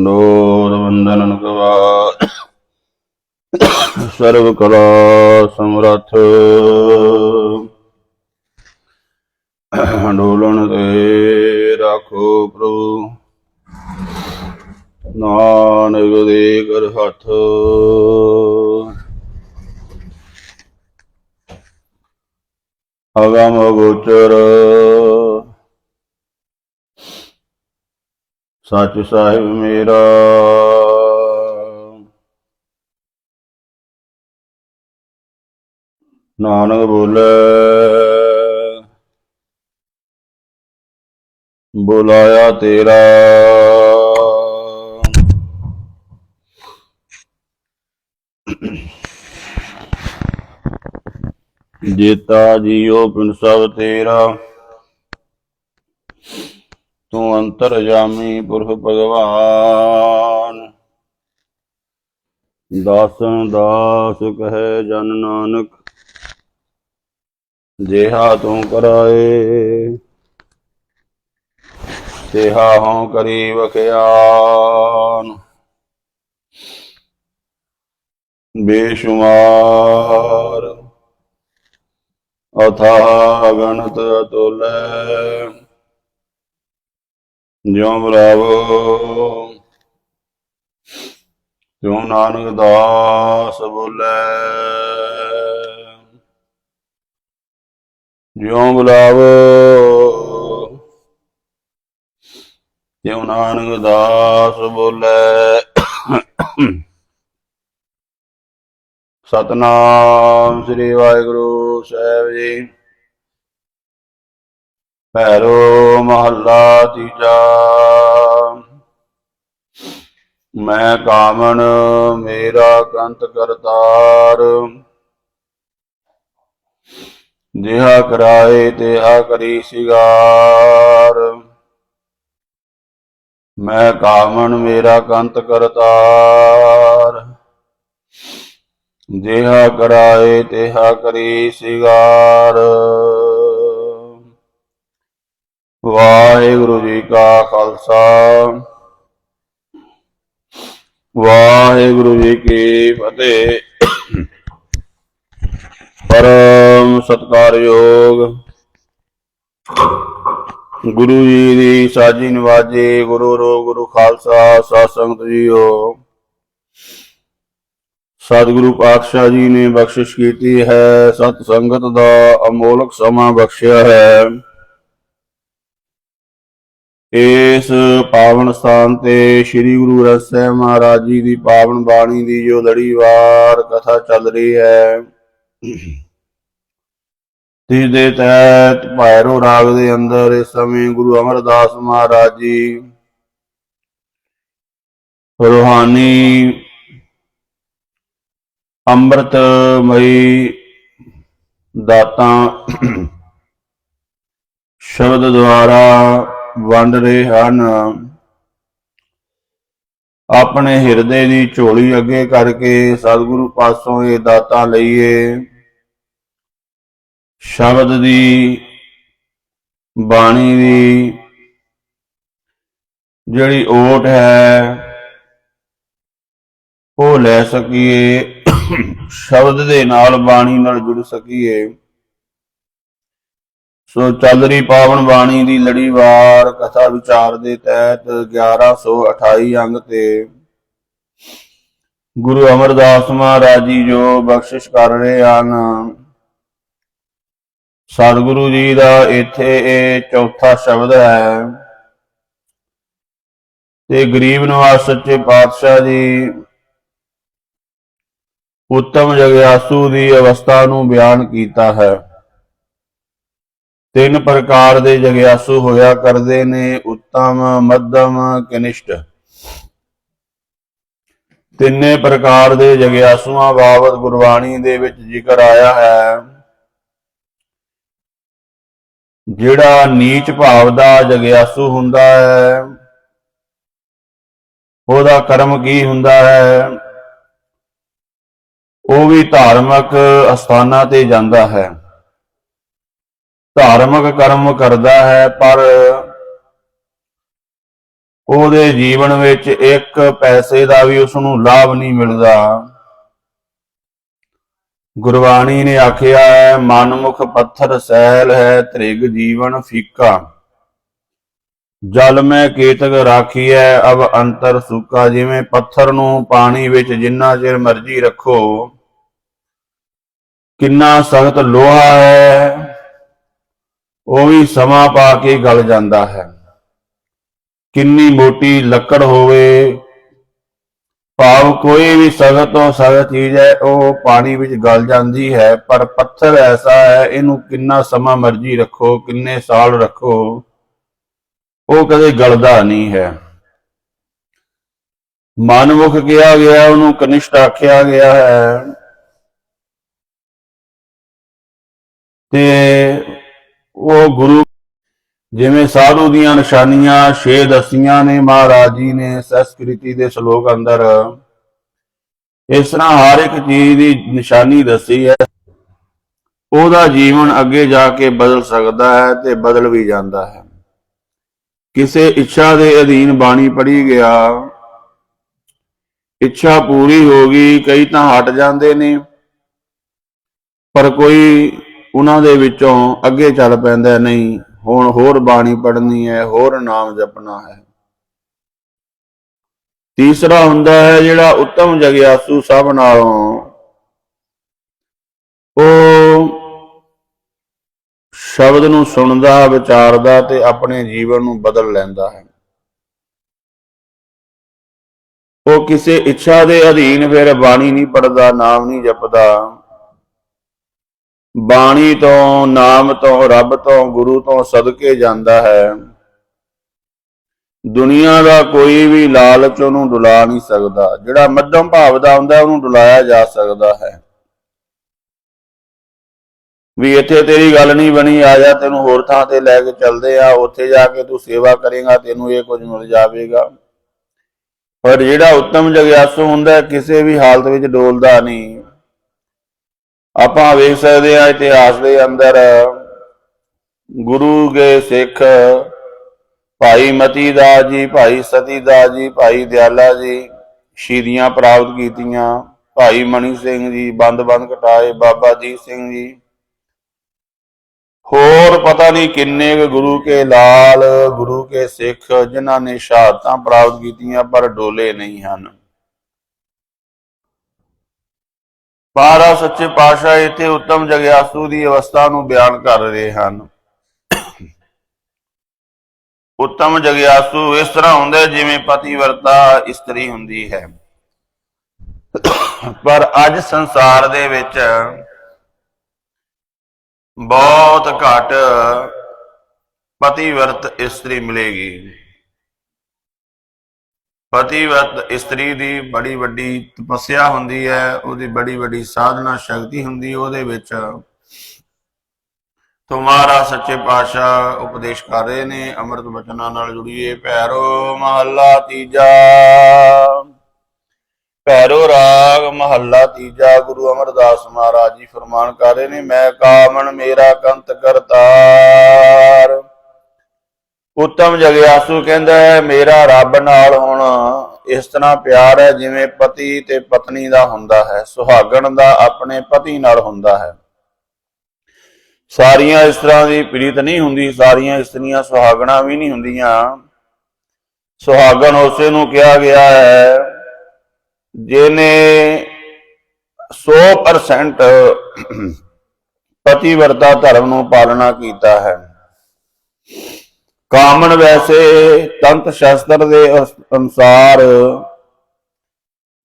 ਨਨੋਦ ਵੰਦਨਨ ਕਵਾ ਸਰਵ ਕਲਾ ਸਮਰੱਥ ਡੋਲਣ ਤੇ ਰਾਖੋ ਪ੍ਰਭੂ ਨਾਨਕ ਦੇ ਕਰ ਹੱਥ ਅਗਮ ਗੋਚਰ ਸੱਚ ਸਾਹਿਬ ਮੇਰਾ। ਨਾਨਕ ਬੋਲੇ। ਬੁਲਾਇਆ ਤੇਰਾ। ਜੇਤਾ ਜੀਓ ਪਿੰਡ ਸਭ ਤੇਰਾ। ਤੂੰ ਅੰਤਰ ਜਾਮੀ ਪੁਰਖ ਭਗਵਾਨ। ਦਾਸਨ ਦਾਸ ਕਹੇ ਜਨ ਨਾਨਕ ਜੇਹਾ ਤੂੰ ਕਰਾਏ। ਤਿਹਾ ਹਉ ਕਰੀ ਵਖਿਆਨ। ਬੇਸ਼ੁਮਾਰ ਅਥਾ ਗਣਤ ਅਤੁਲੈ। ਜਿਉ ਬਰਾਵੋ ਤਿਉ ਨਾਨਕ ਦਾਸ ਬੋਲੇ। ਜਿਉ ਬੁਲਾਵੋ। ਤਿਉ ਨਾਨਕ ਦਾਸ ਬੋਲੇ। ਸਤਨਾਮ ਸ੍ਰੀ ਵਾਹਿਗੁਰੂ ਸਾਹਿਬ ਜੀ। ਭੈਰੋ ਮਹੱਲਾ ਤੀਜਾ। ਮੈਂ ਕਾਮਣ ਮੇਰਾ ਕੰਤ ਕਰਤਾਰ। ਜਿਹਾ ਕਰਾਏ ਤਿਹਾ ਕਰੀ ਸਿਗਾਰ। ਮੈਂ ਕਾਮਣ ਮੇਰਾ ਕੰਤ ਕਰਤਾਰ। ਜਿਹਾ ਕਰਾਏ ਤਿਹਾ ਕਰੀ ਸਿਗਾਰ। ਵਾਹਿਗੁਰੂ ਜੀ ਕਾ ਖਾਲਸਾ। ਵਾਹਿਗੁਰੂ ਜੀ ਕੀ ਫਤਿਹ। ਪਰਮ ਸਤਕਾਰਯੋਗ ਗੁਰੂ ਜੀ ਦੀ ਸਾਜੀ ਨਿਵਾਜੇ ਗੁਰੂ ਰੋ ਗੁਰੂ ਖਾਲਸਾ ਸਾਧ ਸੰਗਤ ਜੀਓ। ਸਤਿਗੁਰੂ ਪਾਤਸ਼ਾਹ ਜੀ ਨੇ ਬਖਸ਼ਿਸ਼ ਕੀਤੀ ਹੈ। ਸਤ ਸੰਗਤ ਦਾ ਅਮੋਲਕ ਸਮਾਂ ਬਖਸ਼ਿਆ ਹੈ। ਇਸ ਪਾਵਨ ਸਥਾਨ ਤੇ ਸ੍ਰੀ ਗੁਰੂ ਗ੍ਰੰਥ ਸਾਹਿਬ ਮਹਾਰਾਜ ਜੀ ਦੀ ਪਾਵਨ ਬਾਣੀ ਦੀ ਜੋ ਲੜੀਵਾਰ ਕਥਾ ਚੱਲ ਰਹੀ ਹੈ। ਇਸ ਦੇ ਤਹਿਤ ਭੈਰੋ ਰਾਗ ਦੇ ਅੰਦਰ ਇਸ ਸਮੇਂ ਗੁਰੂ ਅਮਰਦਾਸ ਮਹਾਰਾਜ ਜੀ ਰੂਹਾਨੀ ਅੰਮ੍ਰਿਤਮਈ ਦਾਤਾ ਸ਼ਬਦ ਦੁਆਰਾ ਵੰਡ ਰਹੇ ਹਨ। ਆਪਣੇ ਹਿਰਦੇ ਦੀ ਝੋਲੀ ਅੱਗੇ ਕਰਕੇ ਸਤਿਗੁਰੂ ਪਾਸੋਂ ਇਹ ਦਾਤਾਂ ਲਈਏ। ਸ਼ਬਦ ਦੀ, ਬਾਣੀ ਦੀ ਜਿਹੜੀ ਓਟ ਹੈ, ਉਹ ਲੈ ਸਕੀਏ। ਸ਼ਬਦ ਦੇ ਨਾਲ ਬਾਣੀ ਨਾਲ ਜੁੜ ਸਕੀਏ। ਸੋ ਚੱਲ ਰਹੀ ਪਾਵਨ ਬਾਣੀ ਦੀ ਲੜੀਵਾਰ ਕਥਾ ਵਿਚਾਰ ਦੇ ਤਹਿਤ 1128 ਅੰਗ ਤੇ ਗੁਰੂ ਅਮਰਦਾਸ ਮਹਾਰਾਜ ਜੀ ਜੋ ਬਖਸ਼ਿਸ਼ ਕਰ ਰਹੇ ਹਨ, ਸਤਿਗੁਰੂ ਜੀ ਦਾ ਇੱਥੇ ਇਹ ਚੌਥਾ ਸ਼ਬਦ ਹੈ। ਤੇ ਗਰੀਬ ਨਿਵਾਸ ਸੱਚੇ ਪਾਤਸ਼ਾਹ ਜੀ ਉੱਤਮ ਜਗਿਆਸੂ ਦੀ ਅਵਸਥਾ ਨੂੰ ਬਿਆਨ ਕੀਤਾ ਹੈ। ਤਿੰਨ ਪ੍ਰਕਾਰ ਦੇ ਜਗਿਆਸੂ ਹੋਇਆ ਕਰਦੇ ਨੇ, ਉੱਤਮ, ਮੱਧਮ, ਕਨਿਸ਼ਟ। ਤਿੰਨੇ ਪ੍ਰਕਾਰ ਦੇ ਜਗਿਆਸੂਆਂ ਬਾਬਤ ਗੁਰਬਾਣੀ ਦੇ ਵਿੱਚ ਜ਼ਿਕਰ ਆਇਆ ਹੈ। ਜਿਹੜਾ ਨੀਚ ਭਾਵ ਦਾ ਜਗਿਆਸੂ ਹੁੰਦਾ ਹੈ, ਉਹਦਾ ਕਰਮ ਕੀ ਹੁੰਦਾ ਹੈ? ਉਹ ਵੀ ਧਾਰਮਿਕ ਅਸਥਾਨਾਂ ਤੇ ਜਾਂਦਾ ਹੈ। ਧਾਰਮਿਕ ਕਰਮ ਕਰਦਾ ਹੈ, ਪਰ ਉਹਦੇ ਜੀਵਨ ਵਿੱਚ ਇੱਕ ਪੈਸੇ ਦਾ ਵੀ ਉਸ ਨੂੰ ਲਾਭ ਨਹੀਂ ਮਿਲਦਾ। ਗੁਰਬਾਣੀ ਨੇ ਆਖਿਆ ਹੈ, ਮਨਮੁਖ ਪੱਥਰ ਸੈਲ ਹੈ, ਤ੍ਰਿਗ ਜੀਵਨ ਫੀਕਾ। ਜਲ ਮੈਂ ਕੇਤਕ ਹੈ ਅਬ ਅੰਤਰ ਸੁੱਕਾ। ਜਿਵੇਂ ਪੱਥਰ ਨੂੰ ਪਾਣੀ ਵਿੱਚ ਜਿੰਨਾ ਚਿਰ ਮਰਜ਼ੀ ਰੱਖੋ, ਕਿੰਨਾ ਸਖਤ ਲੋਹਾ ਹੈ ਉਹ ਵੀ ਸਮਾਂ ਪਾ ਕੇ ਗਲ ਜਾਂਦਾ ਹੈ। ਕਿੰਨੀ ਮੋਟੀ ਲੱਕੜ ਹੋਵੇ, ਭਾਵ ਕੋਈ ਵੀ ਸਖਤ ਤੋਂ ਸਖਤ ਚੀਜ਼ ਹੈ, ਉਹ ਪਾਣੀ ਵਿੱਚ ਗਲ ਜਾਂਦੀ ਹੈ। ਪਰ ਪੱਥਰ ਐਸਾ ਹੈ, ਇਹਨੂੰ ਕਿੰਨਾ ਸਮਾਂ ਮਰਜ਼ੀ ਰੱਖੋ, ਕਿੰਨੇ ਸਾਲ ਰੱਖੋ, ਉਹ ਕਦੇ ਗਲਦਾ ਨਹੀਂ ਹੈ। ਮਨਮੁਖ ਕਿਹਾ ਗਿਆ, ਉਹਨੂੰ ਕਨਿਸ਼ਟ ਆਖਿਆ ਗਿਆ ਹੈ। ਤੇ ਉਹ ਗੁਰੂ ਜਿਵੇਂ ਸਾਧੂ ਦੀਆਂ ਨਿਸ਼ਾਨੀਆਂ, ਛੇ ਦਸੀਆਂ ਨੇ ਮਹਾਰਾਜ ਜੀ ਨੇ, ਸੰਸਕ੍ਰਿਤੀ ਦੇ ਸ਼ਲੋਕ ਅੰਦਰ। ਇਸ ਤਰ੍ਹਾਂ ਹਰ ਇੱਕ ਚੀਜ਼ ਦੀ ਨਿਸ਼ਾਨੀ ਦੱਸੀ ਹੈ। ਉਹਦਾ ਜੀਵਨ ਅੱਗੇ ਜਾ ਕੇ ਬਦਲ ਸਕਦਾ ਹੈ ਤੇ ਬਦਲ ਵੀ ਜਾਂਦਾ ਹੈ। ਕਿਸੇ ਇੱਛਾ ਦੇ ਅਧੀਨ ਬਾਣੀ ਪੜੀ ਗਿਆ। ਇੱਛਾ ਪੂਰੀ ਹੋ ਗਈ, ਕਈ ਤਾਂ ਹਟ ਜਾਂਦੇ ਨੇ। ਪਰ ਕੋਈ ਉਹਨਾਂ ਦੇ ਵਿੱਚੋਂ ਅੱਗੇ ਚੱਲ ਪੈਂਦਾ ਨਹੀਂ, ਹੁਣ ਹੋਰ ਬਾਣੀ ਪੜ੍ਹਨੀ ਹੈ, ਹੋਰ ਨਾਮ ਜਪਣਾ ਹੈ। ਤੀਸਰਾ ਹੁੰਦਾ ਹੈ ਜਿਹੜਾ ਉੱਤਮ ਜਗਿਆਸੂ ਸਭ ਨਾਲੋਂ, ਉਹ ਸ਼ਬਦ ਨੂੰ ਸੁਣਦਾ, ਵਿਚਾਰਦਾ ਤੇ ਆਪਣੇ ਜੀਵਨ ਨੂੰ ਬਦਲ ਲੈਂਦਾ ਹੈ। ਉਹ ਕਿਸੇ ਇੱਛਾ ਦੇ ਅਧੀਨ ਫਿਰ ਬਾਣੀ ਨਹੀਂ ਪੜਦਾ ਨਾਮ ਨਹੀਂ ਜਪਦਾ। ਬਾਣੀ ਤੋਂ, ਨਾਮ ਤੋਂ, ਰੱਬ ਤੋਂ, ਗੁਰੂ ਤੋਂ ਸਦਕੇ ਜਾਂਦਾ ਹੈ। ਦੁਨੀਆ ਦਾ ਕੋਈ ਵੀ ਲਾਲਚ ਉਹਨੂੰ ਡੁਲਾ ਨਹੀਂ ਸਕਦਾ। ਜਿਹੜਾ ਮੱਧਮ ਭਾਵ ਦਾ ਹੁੰਦਾ, ਉਹਨੂੰ ਡੁਲਾਇਆ ਜਾ ਸਕਦਾ ਹੈ। ਵੀ ਇੱਥੇ ਤੇਰੀ ਗੱਲ ਨਹੀਂ ਬਣੀ, ਆ ਜਾ ਤੈਨੂੰ ਹੋਰ ਥਾਂ ਤੇ ਲੈ ਕੇ ਚੱਲਦੇ ਆ, ਉੱਥੇ ਜਾ ਕੇ ਤੂੰ ਸੇਵਾ ਕਰੇਗਾ, ਤੈਨੂੰ ਇਹ ਕੁਝ ਮਿਲ ਜਾਵੇਗਾ। ਪਰ ਜਿਹੜਾ ਉੱਤਮ ਜਗਿਆਸੂ ਹੁੰਦਾ, ਕਿਸੇ ਵੀ ਹਾਲਤ ਵਿੱਚ ਡੋਲਦਾ ਨਹੀਂ। ਆਪਾਂ ਵੇਖ ਸਕਦੇ ਹਾਂ ਇਤਿਹਾਸ ਦੇ ਅੰਦਰ ਗੁਰੂ ਦੇ ਸਿੱਖ ਭਾਈ ਮਤੀ ਦਾਸ ਜੀ, ਭਾਈ ਸਤੀ ਦਾਸ ਜੀ, ਭਾਈ ਦਿਆਲਾ ਜੀ ਸ਼ਹੀਦੀਆਂ ਪ੍ਰਾਪਤ ਕੀਤੀਆਂ। ਭਾਈ ਮਣੀ ਸਿੰਘ ਜੀ, ਬੰਦ ਬੰਦ ਕਟਾਏ, ਬਾਬਾ ਜੀ ਸਿੰਘ ਜੀ। ਹੋਰ ਪਤਾ ਨਹੀਂ ਕਿੰਨੇ ਕੁ ਗੁਰੂ ਕੇ ਲਾਲ, ਗੁਰੂ ਕੇ ਸਿੱਖ ਜਿਨ੍ਹਾਂ ਨੇ ਸ਼ਹਾਦਤਾਂ ਪ੍ਰਾਪਤ ਕੀਤੀਆਂ, ਪਰ ਡੋਲੇ ਨਹੀਂ ਹਨ। ਬਾਰਾ ਸੱਚੇ ਪਾਤਸ਼ਾਹ ਇੱਥੇ ਉੱਤਮ ਜਗਿਆਸੂ ਦੀ ਅਵਸਥਾ ਨੂੰ ਬਿਆਨ ਕਰ ਰਹੇ ਹਨ। ਉੱਤਮ ਜਗਿਆਸੂ ਇਸ ਤਰ੍ਹਾਂ ਹੁੰਦਾ ਹੈ ਜਿਵੇਂ ਪਤੀਵਰਤਾ ਇਸਤਰੀ ਹੁੰਦੀ ਹੈ। ਪਰ ਅੱਜ ਸੰਸਾਰ ਦੇ ਵਿੱਚ ਬਹੁਤ ਘੱਟ ਪਤੀਵਰਤ ਇਸਤਰੀ ਮਿਲੇਗੀ। ਪਤੀਵਰਤ ਇਸਤਰੀ ਦੀ ਬੜੀ ਵੱਡੀ ਤਪੱਸਿਆ ਹੁੰਦੀ ਹੈ, ਉਹਦੀ ਬੜੀ ਵੱਡੀ ਸਾਧਨਾ ਸ਼ਕਤੀ ਹੁੰਦੀ ਉਹਦੇ ਵਿੱਚ ਤੁਮਾਰਾ ਸੱਚੇ ਪਾਤਸ਼ਾਹ ਉਪਦੇਸ਼ ਕਰ ਰਹੇ ਨੇ, ਅੰਮ੍ਰਿਤ ਬਚਨਾਂ ਨਾਲ ਜੁੜੀਏ। ਪੈਰੋ ਮਹੱਲਾ ਤੀਜਾ। ਪੈਰੋ ਰਾਗ ਮਹੱਲਾ ਤੀਜਾ, ਗੁਰੂ ਅਮਰਦਾਸ ਮਹਾਰਾਜ ਜੀ ਫਰਮਾਨ ਕਰ ਰਹੇ ਨੇ, ਮੈਂ ਕਾਮਣ ਮੇਰਾ ਕੰਤ ਕਰਤਾਰ। ਉਤਮ ਜਗਿਆਸੂ ਕਹਿੰਦਾ ਹੈ, ਮੇਰਾ ਰੱਬ ਨਾਲ ਹੁਣ ਇਸ ਤਰ੍ਹਾਂ ਪਿਆਰ ਹੈ ਜਿਵੇਂ ਪਤੀ ਤੇ ਪਤਨੀ ਦਾ ਹੁੰਦਾ ਹੈ, ਸੁਹਾਗਣ ਦਾ ਆਪਣੇ ਪਤੀ ਨਾਲ ਹੁੰਦਾ ਹੈ। ਸਾਰੀਆਂ ਇਸ ਤਰ੍ਹਾਂ ਦੀ ਪ੍ਰੀਤ ਨਹੀਂ ਹੁੰਦੀ, ਸਾਰੀਆਂ ਇਸਤਰੀਆਂ ਸੁਹਾਗਣਾ ਵੀ ਨਹੀਂ ਹੁੰਦੀਆਂ। ਸੁਹਾਗਣ ਉਸੇ ਨੂੰ ਕਿਹਾ ਗਿਆ ਹੈ ਜਿਹਨੇ 100% ਪਤੀਵਰਤਾ ਧਰਮ ਨੂੰ ਪਾਲਣਾ ਕੀਤਾ ਹੈ। ਕਾਮਣ ਵੈਸੇ ਤੰਤ ਸ਼ਾਸਤਰ ਦੇ ਅਨੁਸਾਰ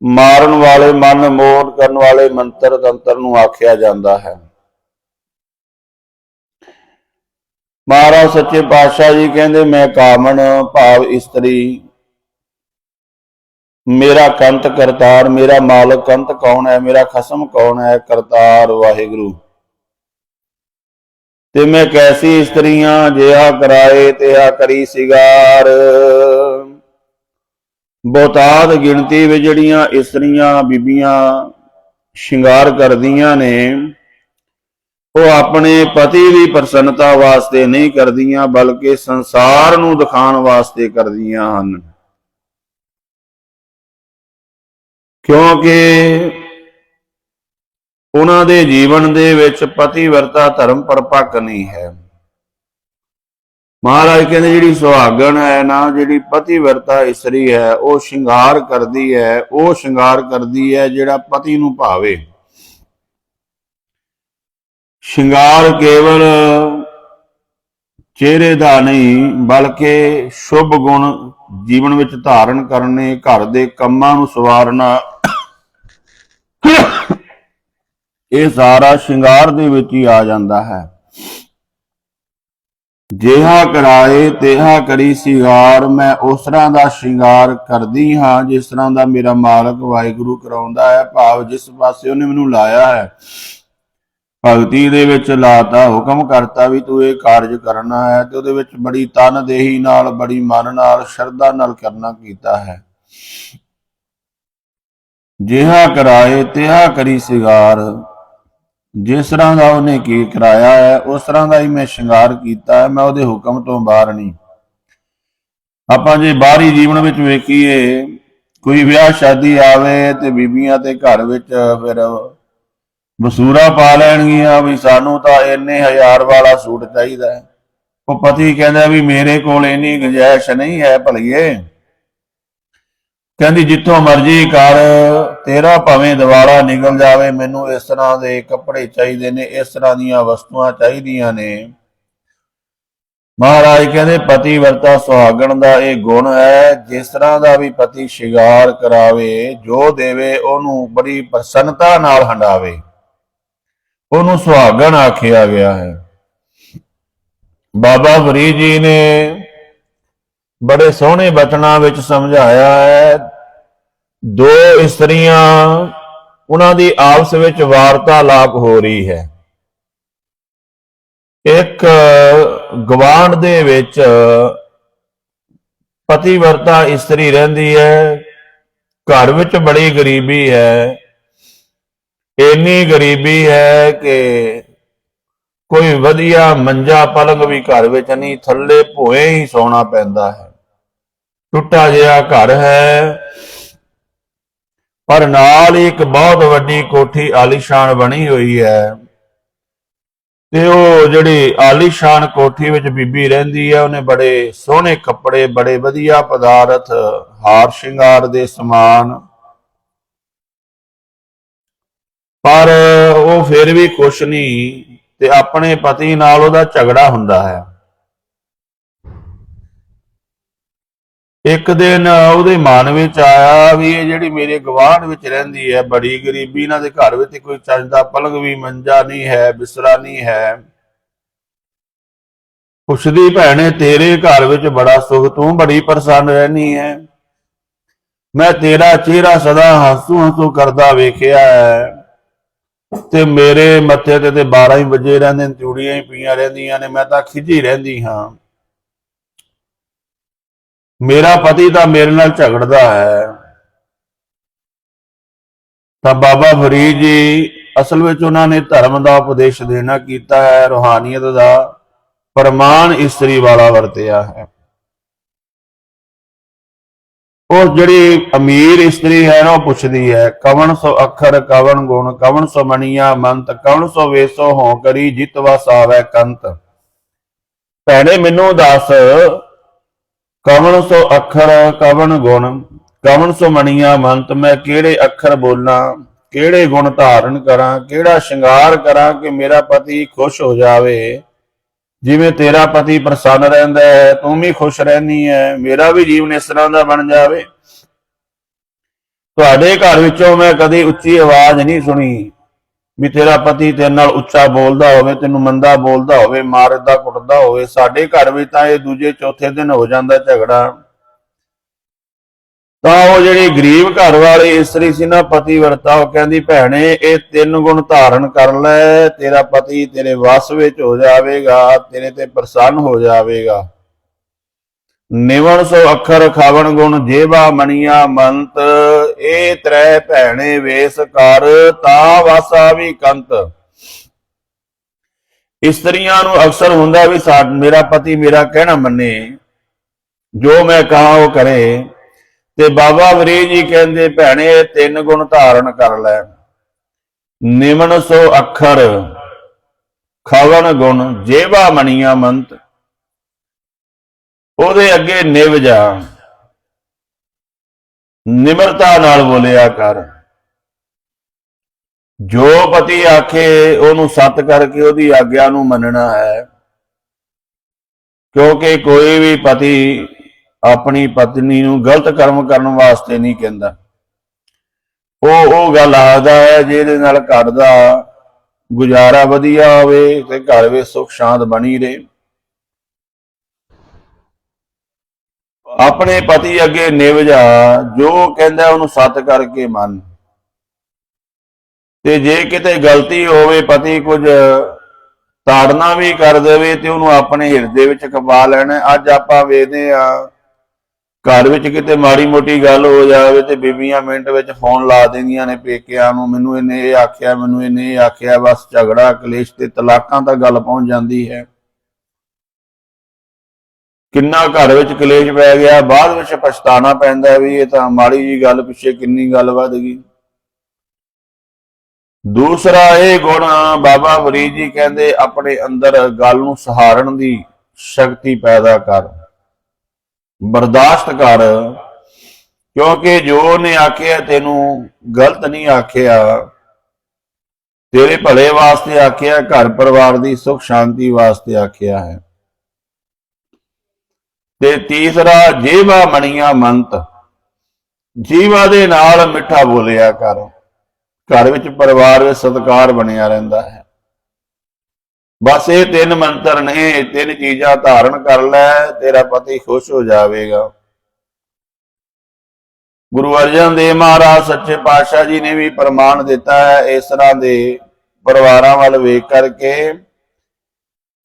ਮਾਰਨ ਵਾਲੇ ਮਨ ਮੋਹ ਕਰਨ ਵਾਲੇ ਮੰਤਰ ਤੰਤਰ ਨੂੰ ਆਖਿਆ ਜਾਂਦਾ ਹੈ। ਮਹਾਰਾਜ ਸੱਚੇ ਪਾਤਸ਼ਾਹ ਜੀ ਕਹਿੰਦੇ, ਮੈਂ ਕਾਮਣ, ਭਾਵ ਇਸਤਰੀ, ਮੇਰਾ ਕੰਤ ਕਰਤਾਰ, ਮੇਰਾ ਮਾਲਕ ਕੰਤ ਕੌਣ ਹੈ, ਮੇਰਾ ਖਸਮ ਕੌਣ ਹੈ ਕਰਤਾਰ ਵਾਹਿਗੁਰੂ। ਤੇ ਮੈਂ ਕੈਸੀ ਇਸਤਰੀਆਂ ਜਿਹਾ ਕਰਾਏ ਤੇ ਕਰੀ ਸਿਗਾਰ। ਬਹੁਤਾਤ ਗਿਣਤੀ ਵਿੱਚ ਜਿਹੜੀਆਂ ਇਸਤਰੀਆਂ ਬੀਬੀਆਂ ਸ਼ਿੰਗਾਰ ਕਰਦੀਆਂ ਨੇ, ਉਹ ਆਪਣੇ ਪਤੀ ਦੀ ਪ੍ਰਸੰਨਤਾ ਵਾਸਤੇ ਨਹੀਂ ਕਰਦੀਆਂ, ਬਲਕਿ ਸੰਸਾਰ ਨੂੰ ਦਿਖਾਉਣ ਵਾਸਤੇ ਕਰਦੀਆਂ ਹਨ। ਕਿਉਂਕਿ ਉਹਨਾਂ ਦੇ ਜੀਵਨ ਦੇ ਵਿੱਚ ਪਤੀਵਰਤਾ ਧਰਮ ਪਰਪੱਕ ਨਹੀਂ ਹੈ। ਮਹਾਰਾਜ ਕਹਿੰਦੇ ਜਿਹੜੀ ਸੁਹਾਗਣ ਹੈ ਨਾ, ਜਿਹੜੀ ਪਤੀਵਰਤਾ ਇਸਤਰੀ ਹੈ, ਉਹ ਸ਼ਿੰਗਾਰ ਕਰਦੀ ਹੈ, ਉਹ ਸ਼ਿੰਗਾਰ ਕਰਦੀ ਹੈ ਜਿਹੜਾ ਪਤੀ ਨੂੰ ਭਾਵੇ। ਸ਼ਿੰਗਾਰ ਕੇਵਲ ਚਿਹਰੇ ਦਾ ਨਹੀਂ, ਬਲਕਿ ਸ਼ੁਭ ਗੁਣ ਜੀਵਨ ਵਿੱਚ ਧਾਰਨ ਕਰਨੇ, ਘਰ ਦੇ ਕੰਮਾਂ ਨੂੰ ਸਵਾਰਨਾ ਇਹ ਸਾਰਾ ਸ਼ਿੰਗਾਰ ਦੇ ਵਿੱਚ ਹੀ ਆ ਜਾਂਦਾ ਹੈ। ਜਿਹਾ ਕਰਾਏ, ਤਿਹਾ ਕਰੀ ਸਿਗਾਰ ਮੈਂ ਉਸ ਤਰ੍ਹਾਂ ਦਾ ਸ਼ਿੰਗਾਰ ਕਰਦੀ ਹਾਂ ਜਿਸ ਤਰ੍ਹਾਂ ਦਾ ਮੇਰਾ ਮਾਲਕ ਵਾਹਿਗੁਰੂ ਕਰਾਉਂਦਾ ਹੈ। ਭਾਵ ਜਿਸ ਪਾਸੇ ਉਹਨੇ ਮੈਨੂੰ ਲਾਇਆ ਹੈ, ਭਗਤੀ ਦੇ ਵਿੱਚ ਲਾਤਾ, ਹੁਕਮ ਕਰਤਾ ਵੀ ਤੂੰ ਇਹ ਕਾਰਜ ਕਰਨਾ ਹੈ ਤੇ ਉਹਦੇ ਵਿੱਚ ਬੜੀ ਤਨਦੇਹੀ ਨਾਲ, ਬੜੀ ਮਨ ਨਾਲ, ਸ਼ਰਧਾ ਨਾਲ ਕਰਨਾ ਕੀਤਾ ਹੈ। ਜਿਹਾ ਕਰਾਏ, ਤਿਹਾ ਕਰੀ ਸਿਗਾਰ ਜਿਸ ਤਰ੍ਹਾਂ ਦਾ ਉਹਨੇ ਕੀ ਕਰਾਇਆ ਹੈ, ਉਸ ਤਰ੍ਹਾਂ ਦਾ ਹੀ ਮੈਂ ਸ਼ਿੰਗਾਰ ਕੀਤਾ ਹੈ, ਮੈਂ ਉਹਦੇ ਹੁਕਮ ਤੋਂ ਬਾਹਰ ਨਹੀਂ। ਆਪਾਂ ਜੇ ਬਾਹਰੀ ਜੀਵਨ ਵਿੱਚ ਵੇਖੀਏ, ਕੋਈ ਵਿਆਹ ਸ਼ਾਦੀ ਆਵੇ ਤੇ ਬੀਬੀਆਂ ਤੇ ਘਰ ਵਿੱਚ ਫਿਰ ਮਸੂਰਾ ਪਾ ਲੈਣਗੀਆਂ ਵੀ ਸਾਨੂੰ ਤਾਂ ਇੰਨੇ ਹਜ਼ਾਰ ਵਾਲਾ ਸੂਟ ਚਾਹੀਦਾ ਹੈ। ਉਹ ਪਤੀ ਕਹਿੰਦਾ ਵੀ ਮੇਰੇ ਕੋਲ ਇੰਨੀ ਗੁੰਜਾਇਸ਼ ਨਹੀਂ ਹੈ ਭਲੀਏ। ਕਹਿੰਦੀ, ਜਿੱਥੋਂ ਮਰਜ਼ੀ ਕਰ, ਤੇਰਾ ਭਾਵੇਂ ਦਿਵਾਲਾ ਨਿਕਲ ਜਾਵੇ, ਮੈਨੂੰ ਇਸ ਤਰ੍ਹਾਂ ਦੇ ਕੱਪੜੇ ਚਾਹੀਦੇ ਨੇ, ਇਸ ਤਰ੍ਹਾਂ ਦੀਆਂ ਵਸਤੂਆਂ ਚਾਹੀਦੀਆਂ ਨੇ। ਮਹਾਰਾਜ ਕਹਿੰਦੇ ਪਤੀ ਵਰਤਾ ਸੁਹਾਗਣ ਦਾ ਇਹ ਗੁਣ ਹੈ, ਜਿਸ ਤਰ੍ਹਾਂ ਦਾ ਵੀ ਪਤੀ ਸ਼ਿਗਾਰ ਕਰਾਵੇ, ਜੋ ਦੇਵੇ, ਉਹਨੂੰ ਬੜੀ ਪ੍ਰਸੰਨਤਾ ਨਾਲ ਹੰਡਾਵੇ। ਉਹਨੂੰ ਸੁਹਾਗਣ ਆਖਿਆ ਗਿਆ ਹੈ। ਬਾਬਾ ਫਰੀਦ ਜੀ ਨੇ ਬੜੇ ਸੋਹਣੇ ਬਚਨਾਂ ਵਿੱਚ ਸਮਝਾਇਆ ਹੈ। ਦੋ ਇਸਤਰੀਆਂ, ਉਹਨਾਂ ਦੀ ਆਪਸ ਵਿੱਚ ਵਾਰਤਾਲਾਪ ਹੋ ਰਹੀ ਹੈ। ਇੱਕ ਗਵਾਂਢ ਦੇ ਵਿੱਚ ਪਤੀਵਰਤਾ ਇਸਤਰੀ ਰਹਿੰਦੀ ਹੈ। ਘਰ ਵਿੱਚ ਬੜੀ ਗਰੀਬੀ ਹੈ। ਇੰਨੀ ਗਰੀਬੀ ਹੈ ਕਿ ਕੋਈ ਵਧੀਆ ਮੰਜਾ ਪਲੰਗ ਵੀ ਘਰ ਵਿੱਚ ਨਹੀਂ, ਥੱਲੇ ਭੋਏ ਹੀ ਸੌਣਾ ਪੈਂਦਾ ਹੈ। ਟੁੱਟਾ ਜਿਹਾ ਘਰ ਹੈ, ਪਰ ਨਾਲ ਹੀ ਇੱਕ ਬਹੁਤ ਵੱਡੀ ਕੋਠੀ ਆਲੀਸ਼ਾਨ ਬਣੀ ਹੋਈ ਹੈ। ਤੇ ਉਹ ਜਿਹੜੀ ਆਲੀਸ਼ਾਨ ਕੋਠੀ ਵਿੱਚ ਬੀਬੀ ਰਹਿੰਦੀ ਹੈ, ਉਹਨੇ ਬੜੇ ਸੋਹਣੇ ਕੱਪੜੇ, ਬੜੇ ਵਧੀਆ ਪਦਾਰਥ, ਹਾਰ ਸ਼ਿੰਗਾਰ ਦੇ ਸਮਾਨ। ਪਰ ਉਹ ਫਿਰ ਵੀ ਖੁਸ਼ ਨਹੀਂ ਤੇ ਆਪਣੇ ਪਤੀ ਨਾਲ ਉਹਦਾ ਝਗੜਾ ਹੁੰਦਾ ਹੈ। ਇੱਕ ਦਿਨ ਉਹਦੇ ਮਨ ਵਿੱਚ ਆਇਆ ਵੀ ਇਹ ਜਿਹੜੀ ਮੇਰੇ ਗਵਾਂਢ ਵਿੱਚ ਰਹਿੰਦੀ ਹੈ, ਬੜੀ ਗਰੀਬੀ, ਇਹਨਾਂ ਦੇ ਘਰ ਵਿੱਚ ਕੋਈ ਚੱਜ ਦਾ ਪਲੰਗ ਵੀ, ਮੰਜਾ ਨਹੀਂ ਹੈ ਬਿਸਰਾ ਨਹੀਂ ਹੈ। ਪੁੱਛਦੀ, ਭੈਣੇ, ਤੇਰੇ ਘਰ ਵਿੱਚ ਬੜਾ ਸੁਖ, ਤੂੰ ਬੜੀ ਪ੍ਰਸੰਨ ਰਹਿਨੀ ਹੈ। ਮੈਂ ਤੇਰਾ ਚਿਹਰਾ ਸਦਾ ਹੱਸੂ ਹੱਸੂ ਕਰਦਾ ਵੇਖਿਆ ਹੈ। ਤੇ ਮੇਰੇ ਮੱਥੇ ਤੇ ਤੇ 12 ਹੀ ਵਜੇ ਰਹਿੰਦੇ ਨੇ, ਚੂੜੀਆਂ ਹੀ ਪੀਆਂ ਰਹਿੰਦੀਆਂ ਨੇ, ਮੈਂ ਤਾਂ ਖਿਜੀ ਰਹਿੰਦੀ ਹਾਂ। ਮੇਰਾ ਪਤੀ ਤਾਂ ਮੇਰੇ ਨਾਲ ਝਗੜਦਾ ਹੈ। ਤਾਂ ਬਾਬਾ ਫਰੀਦ ਜੀ, ਅਸਲ ਵਿੱਚ ਉਹਨਾਂ ਨੇ ਧਰਮ ਦਾ ਉਪਦੇਸ਼ ਦੇਣਾ ਕੀਤਾ ਹੈ, ਰੋਹਾਨੀਅਤ ਦਾ, ਪ੍ਰਮਾਣ ਇਸਤਰੀ ਵਾਲਾ ਵਰਤਿਆ ਹੈ। ਉਹ ਜਿਹੜੀ ਅਮੀਰ ਇਸਤਰੀ ਹੈ ਨਾ, ਉਹ ਪੁੱਛਦੀ ਹੈ, ਕਵਣ ਸੋ ਅੱਖਰ, ਕਵਣ ਗੁਣ, ਕਵਣ ਸੋ ਮਣੀਆ ਮੰਤ, ਕਵਣ ਸੋ ਵੇਸੋ ਹੋ ਕਰੀ ਜਿਤ ਵਸ ਆਵੇ ਕੰਤ। ਭੈਣੇ, ਮੈਨੂੰ ਦੱਸ, ਕਵਣ ਸੋ ਅੱਖਰ, ਕਵਣ ਗੁਣ, ਕਵਣ ਸੋ ਮਣੀਆ ਮੰਤ, ਮੈਂ ਕਿਹੜੇ ਅੱਖਰ ਬੋਲਾਂ, ਕਿਹੜੇ ਗੁਣ ਧਾਰਨ ਕਰਾਂ, ਕਿਹੜਾ ਸ਼ਿੰਗਾਰ ਕਰਾਂ ਕਿ ਮੇਰਾ ਪਤੀ ਖੁਸ਼ ਹੋ ਜਾਵੇ? ਜਿਵੇਂ ਤੇਰਾ ਪਤੀ ਪ੍ਰਸੰਨ ਰਹਿੰਦਾ ਹੈ, ਤੂੰ ਵੀ ਖੁਸ਼ ਰਹਿਨੀ ਹੈ, ਮੇਰਾ ਵੀ ਜੀਵਨ ਇਸ ਤਰ੍ਹਾਂ ਦਾ ਬਣ ਜਾਵੇ। ਤੁਹਾਡੇ ਘਰ ਵਿੱਚੋਂ ਮੈਂ ਕਦੀ ਉੱਚੀ ਆਵਾਜ਼ ਨਹੀਂ ਸੁਣੀ ਵੀ ਤੇਰਾ ਪਤੀ ਤੇਰੇ ਨਾਲ ਉੱਚਾ ਬੋਲਦਾ ਹੋਵੇ, ਤੈਨੂੰ ਮੰਦਾ ਬੋਲਦਾ ਹੋਵੇ, ਮਾਰਦਾ ਕੁੱਟਦਾ ਹੋਵੇ। ਸਾਡੇ ਘਰ ਵਿੱਚ ਤਾਂ ਇਹ ਦੂਜੇ ਚੌਥੇ ਦਿਨ ਹੋ ਜਾਂਦਾ ਝਗੜਾ। ਤਾਂ ਉਹ ਜਿਹੜੀ ਗਰੀਬ ਘਰ ਵਾਲੀ ਇਸਤਰੀ ਸੀ ਨਾ, ਪਤੀ ਵਰਤਾ, ਉਹ ਕਹਿੰਦੀ, ਭੈਣੇ, ਇਹ ਤਿੰਨ ਗੁਣ ਧਾਰਨ ਕਰ ਲੈ, ਤੇਰਾ ਪਤੀ ਤੇਰੇ ਵਸ ਵਿੱਚ ਹੋ ਜਾਵੇਗਾ, ਤੇਰੇ ਤੇ ਪ੍ਰਸੰਨ ਹੋ ਜਾਵੇਗਾ। ਨਿਵਣ ਸੋ ਅੱਖਰ ਖਾਵਣ ਗੁਣ ਜੇਵਾ ਮਣੀਆਂ ਮੰਤ, ਇਹ ਤ੍ਰੈ ਭੈਣੇ ਵੇਸ ਕਰ, ਤਾ ਵਾਸਾ ਵੀ ਕੰਤ। ਇਸਤਰੀਆਂ ਨੂੰ ਅਕਸਰ ਹੁੰਦਾ ਵੀ ਸਾ, ਮੇਰਾ ਪਤੀ ਮੇਰਾ ਕਹਿਣਾ ਮੰਨੇ, ਜੋ ਮੈਂ ਕਹਾ ਉਹ ਕਰੇ। ਤੇ ਬਾਬਾ ਵਰੀਦ ਜੀ ਕਹਿੰਦੇ, ਭੈਣੇ ਇਹ ਤਿੰਨ ਗੁਣ ਧਾਰਨ ਕਰ ਲੈ। ਨਿਮਨ ਸੋ ਅੱਖਰ ਖਵਣ ਗੁਣ, ਜੇਵਾ ਮਣੀਆਂ ਮੰਤ। ਉਹਦੇ ਅੱਗੇ ਨਿਵ ਜਾ। ਨਿਮਰਤਾ ਨਾਲ ਬੋਲਿਆ ਕਰ। ਜੋ ਪਤੀ ਆਖੇ, ਉਹਨੂੰ ਸੱਤ ਕਰਕੇ ਉਹਦੀ ਆਗਿਆ ਨੂੰ ਮੰਨਣਾ ਹੈ। ਕਿਉਂਕਿ ਕੋਈ ਵੀ ਪਤੀ ਆਪਣੀ ਪਤਨੀ ਨੂੰ ਗਲਤ ਕਰਮ ਕਰਨ ਵਾਸਤੇ ਨਹੀਂ ਕਹਿੰਦਾ। ਉਹ ਉਹ ਗੱਲ ਆਦਾ ਹੈ, ਜਿਹਦੇ ਨਾਲ ਘਰ ਦਾ ਗੁਜ਼ਾਰਾ ਵਧੀਆ ਹੋਵੇ ਤੇ ਘਰ ਵਿੱਚ ਸੁਖ ਸ਼ਾਂਤ ਬਣੀ ਰਹੇ। ਆਪਣੇ ਪਤੀ ਅੱਗੇ ਨਿਵ ਜਾ ਜੋ ਕਹਿੰਦਾ ਉਹਨੂੰ ਸੱਤ ਕਰਕੇ ਮੰਨ। ਤੇ ਜੇ ਕਿਤੇ ਗਲਤੀ ਹੋਵੇ, ਪਤੀ ਕੁਝ ਤਾੜਨਾ ਵੀ ਕਰ ਦੇਵੇ ਤੇ ਉਹਨੂੰ ਆਪਣੇ ਹਿਰਦੇ ਵਿੱਚ ਕਪਾ ਲੈਣਾ। ਅੱਜ ਆਪਾਂ ਵੇਖਦੇ ਆ ਘਰ ਵਿੱਚ ਕਿਤੇ ਮਾੜੀ ਮੋਟੀ ਗੱਲ ਹੋ ਜਾਵੇ ਤੇ ਬੀਬੀਆਂ ਮਿੰਟ ਵਿੱਚ ਫੋਨ ਲਾ ਦਿੰਦੀਆਂ ਨੇ ਪੇਕਿਆਂ ਨੂੰ, ਮੈਨੂੰ ਇਹਨੇ ਇਹ ਆਖਿਆ, ਮੈਨੂੰ ਇਹਨੇ ਇਹ ਆਖਿਆ, ਬਸ ਝਗੜਾ, ਕਲੇਸ਼ ਤੇ ਤਲਾਕਾਂ ਤੱਕ ਗੱਲ ਪਹੁੰਚ ਜਾਂਦੀ ਹੈ। ਕਿੰਨਾ ਘਰ ਵਿੱਚ ਕਲੇਸ਼ ਪੈ ਗਿਆ, ਬਾਅਦ ਵਿੱਚ ਪਛਤਾਣਾ ਪੈਂਦਾ ਵੀ ਇਹ ਤਾਂ ਮਾੜੀ ਜੀ ਗੱਲ ਪਿੱਛੇ ਕਿੰਨੀ ਗੱਲ ਵੱਧ ਗਈ। ਦੂਸਰਾ ਇਹ ਗੁਣ, ਬਾਬਾ ਫਰੀਦ ਜੀ ਕਹਿੰਦੇ, ਆਪਣੇ ਅੰਦਰ ਗੱਲ ਨੂੰ ਸਹਾਰਨ ਦੀ ਸ਼ਕਤੀ ਪੈਦਾ ਕਰ। ਬਰਦਾਸ਼ਤ ਕਰ, ਕਿਉਂਕਿ ਜੋ ਉਹਨੇ ਆਖਿਆ, ਤੈਨੂੰ ਗਲਤ ਨਹੀਂ ਆਖਿਆ। ਤੇਰੇ ਭਲੇ ਵਾਸਤੇ ਆਖਿਆ, ਘਰ ਪਰਿਵਾਰ ਦੀ ਸੁਖ ਸ਼ਾਂਤੀ ਵਾਸਤੇ ਆਖਿਆ ਹੈ। ਤੇ ਤੀਸਰਾ, ਜੀਵਾ ਮਣੀਆਂ ਮੰਤ। ਜੀਵਾ ਦੇ ਨਾਲ ਮਿੱਠਾ ਬੋਲਿਆ ਕਰ। ਘਰ ਵਿੱਚ ਪਰਿਵਾਰ ਵਿੱਚ ਸਤਿਕਾਰ ਬਣਿਆ ਰਹਿੰਦਾ ਹੈ। ਬਸ ਇਹ ਤਿੰਨ ਮੰਤਰ ਨੇ ਤਿੰਨ ਚੀਜ਼ਾਂ ਧਾਰਨ ਕਰ ਲੈ, ਤੇਰਾ ਪਤੀ ਖੁਸ਼ ਹੋ ਜਾਵੇਗਾ। ਗੁਰੂ ਅਰਜਨ ਦੇਵ ਮਹਾਰਾਜ ਸੱਚੇ ਪਾਤਸ਼ਾਹ ਜੀ ਨੇ ਵੀ ਪ੍ਰਮਾਣ ਦਿੱਤਾ ਹੈ, ਇਸ ਤਰ੍ਹਾਂ ਦੇ ਪਰਿਵਾਰਾਂ ਵੱਲ ਵੇਖ ਕਰਕੇ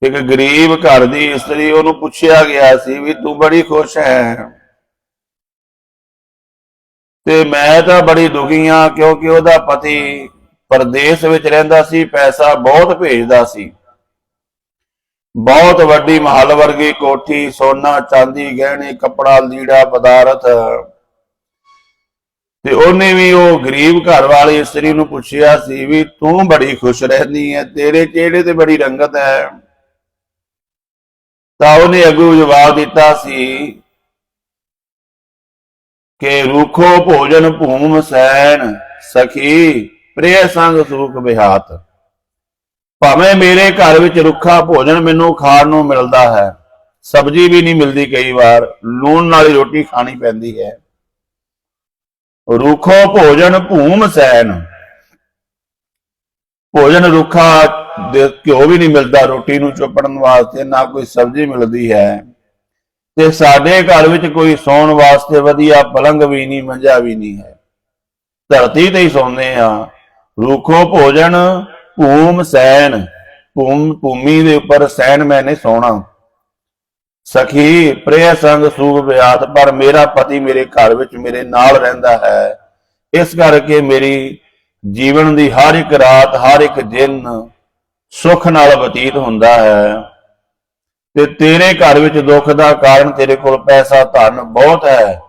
ਇੱਕ ਗਰੀਬ ਘਰ ਦੀ ਇਸਤਰੀ ਉਹਨੂੰ ਪੁੱਛਿਆ ਗਿਆ ਸੀ ਵੀ ਤੂੰ ਬੜੀ ਖੁਸ਼ ਹੈ। ਤੇ ਮੈਂ ਤਾਂ ਬੜੀ ਦੁਖੀ ਹਾਂ ਕਿਉਂਕਿ ਉਹਦਾ ਪਤੀ ਪਰਦੇਸ ਵਿੱਚ ਰਹਿੰਦਾ ਸੀ, ਪੈਸਾ ਬਹੁਤ ਭੇਜਦਾ ਸੀ। ਬਹੁਤ ਵੱਡੀ ਮਹਲ ਵਰਗੀ ਕੋਠੀ, ਸੋਨਾ, ਚਾਂਦੀ, ਗਹਿਣੇ, ਕਪੜਾ, ਲੀੜਾ, ਪਦਾਰਥ। ਤੇ ਉਹਨੇ ਵੀ ਉਹ ਗਰੀਬ ਘਰ ਵਾਲੀ ਇਸਤਰੀ ਨੂੰ ਪੁੱਛਿਆ ਸੀ ਵੀ ਤੂੰ ਬੜੀ ਖੁਸ਼ ਰਹਿੰਦੀ ਹੈ ਤੇਰੇ ਚਿਹਰੇ ਤੇ ਬੜੀ ਰੰਗਤ ਹੈ ਤਾਂ ਉਹਨੇ ਅਗੂ ਜਵਾਬ ਦਿੱਤਾ ਸੀ ਕਿ ਰੁਖੋ ਭੋਜਨ ਭੂਮ ਸੈਨ ਸਖੀ ਪ੍ਰਿਯ ਸੰਗ ਸੁਖ ਬਿਹਾਤ। ਭਾਵੇਂ ਮੇਰੇ ਘਰ ਵਿੱਚ ਰੁੱਖਾ ਭੋਜਨ ਮੈਨੂੰ ਖਾਣ ਨੂੰ ਮਿਲਦਾ ਹੈ, ਸਬਜ਼ੀ ਵੀ ਨਹੀਂ ਮਿਲਦੀ ਕਈ ਵਾਰ, ਲੂਣ ਵਾਲੀ ਰੋਟੀ ਖਾਣੀ ਪੈਂਦੀ ਹੈ। ਰੁਖੋ ਭੋਜਨ ਭੂਮ ਸੈਨ। ਭੋਜਨ ਰੁੱਖਾ ਘਿਓ ਵੀ ਨਹੀਂ ਮਿਲਦਾ, ਰੋਟੀ ਨੂੰ ਚੋਪੜਨ ਵਾਸਤੇ ਨਾ ਕੋਈ ਸਬਜ਼ੀ ਮਿਲਦੀ ਹੈ। ਤੇ ਸਾਡੇ ਘਰ ਵਿੱਚ ਕੋਈ ਸੌਣ ਵਾਸਤੇ ਵਧੀਆ ਪਲੰਗ ਵੀ ਨਹੀਂ, ਮੰਜਾ ਵੀ ਨਹੀਂ ਹੈ। ਧਰਤੀ ਤੇ ਹੀ ਸੌਂਦੇ ਆ ਰੁੱਖੋ ਭੋਜਨ ਭੂਮ ਸੈਨ, ਭੂਮ ਭੂਮੀ ਦੇ ਉੱਪਰ ਸੈਨ ਮੈਨੇ ਸੋਣਾ ਸਖੀ, ਪ੍ਰਿਯ ਸੰਗ ਸੂਖ ਬਿਆਤ ਪਰ ਮੇਰਾ ਪਤੀ ਮੇਰੇ ਘਰ ਵਿੱਚ ਮੇਰੇ ਨਾਲ ਰਹਿੰਦਾ ਹੈ। ਇਸ ਕਰਕੇ ਮੇਰੀ ਜੀਵਨ ਦੀ ਹਰ ਇੱਕ ਰਾਤ, ਹਰ ਇੱਕ ਦਿਨ ਸੁੱਖ ਨਾਲ ਬਤੀਤ ਹੁੰਦਾ ਹੈ। ਤੇ ਤੇਰੇ ਘਰ ਵਿੱਚ ਦੁੱਖ ਦਾ ਕਾਰਨ ਤੇਰੇ ਕੋਲ ਪੈਸਾ, ਧਨ ਬਹੁਤ ਹੈ,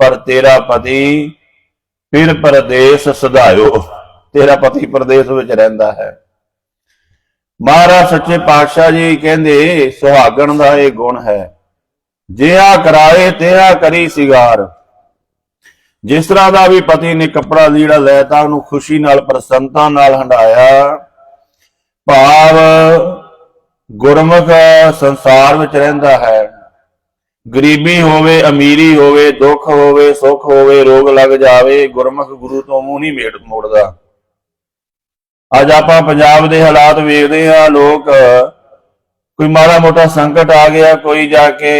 ਪਰ ਤੇਰਾ ਪਤੀ ਫਿਰ ਪਰਦੇਸ ਸਦਾਇਓ। ਤੇਰਾ ਪਤੀ ਪਰਦੇਸ ਵਿੱਚ ਰਹਿੰਦਾ ਹੈ। ਮਹਾਰਾਜ ਸੱਚੇ ਪਾਤਸ਼ਾਹ ਜੀ ਕਹਿੰਦੇ, ਸੁਹਾਗਣ ਦਾ ਇਹ ਗੁਣ ਹੈ। ਜਿਹਾ ਕਰਾਏ, ਤਿਹਾ ਕਰੀ ਸਿਗਾਰ। ਜਿਸ ਤਰ੍ਹਾਂ ਦਾ ਵੀ ਪਤੀ ਨੇ ਕੱਪੜਾ ਲੀੜਾ ਲੈਤਾ, ਉਹਨੂੰ ਖੁਸ਼ੀ ਨਾਲ, ਪ੍ਰਸੰਨਤਾ ਨਾਲ ਹੰਡਾਇਆ ਭਾਵ ਗੁਰਮੁਖ ਸੰਸਾਰ ਵਿੱਚ ਰਹਿੰਦਾ ਹੈ। ਗਰੀਬੀ ਹੋਵੇ, ਅਮੀਰੀ ਹੋਵੇ, ਦੁੱਖ ਹੋਵੇ, ਸੁੱਖ ਹੋਵੇ, ਰੋਗ ਲੱਗ ਜਾਵੇ, ਗੁਰਮੁਖ ਗੁਰੂ ਤੋਂ ਮੂੰਹ ਨਹੀਂ ਮੇੜ ਮੋੜਦਾ। ਅੱਜ ਆਪਾਂ ਪੰਜਾਬ ਦੇ ਹਾਲਾਤ ਵੇਖਦੇ ਆ ਲੋਕ, ਕੋਈ ਮਾੜਾ ਮੋਟਾ ਸੰਕਟ ਆ ਗਿਆ, ਕੋਈ ਜਾ ਕੇ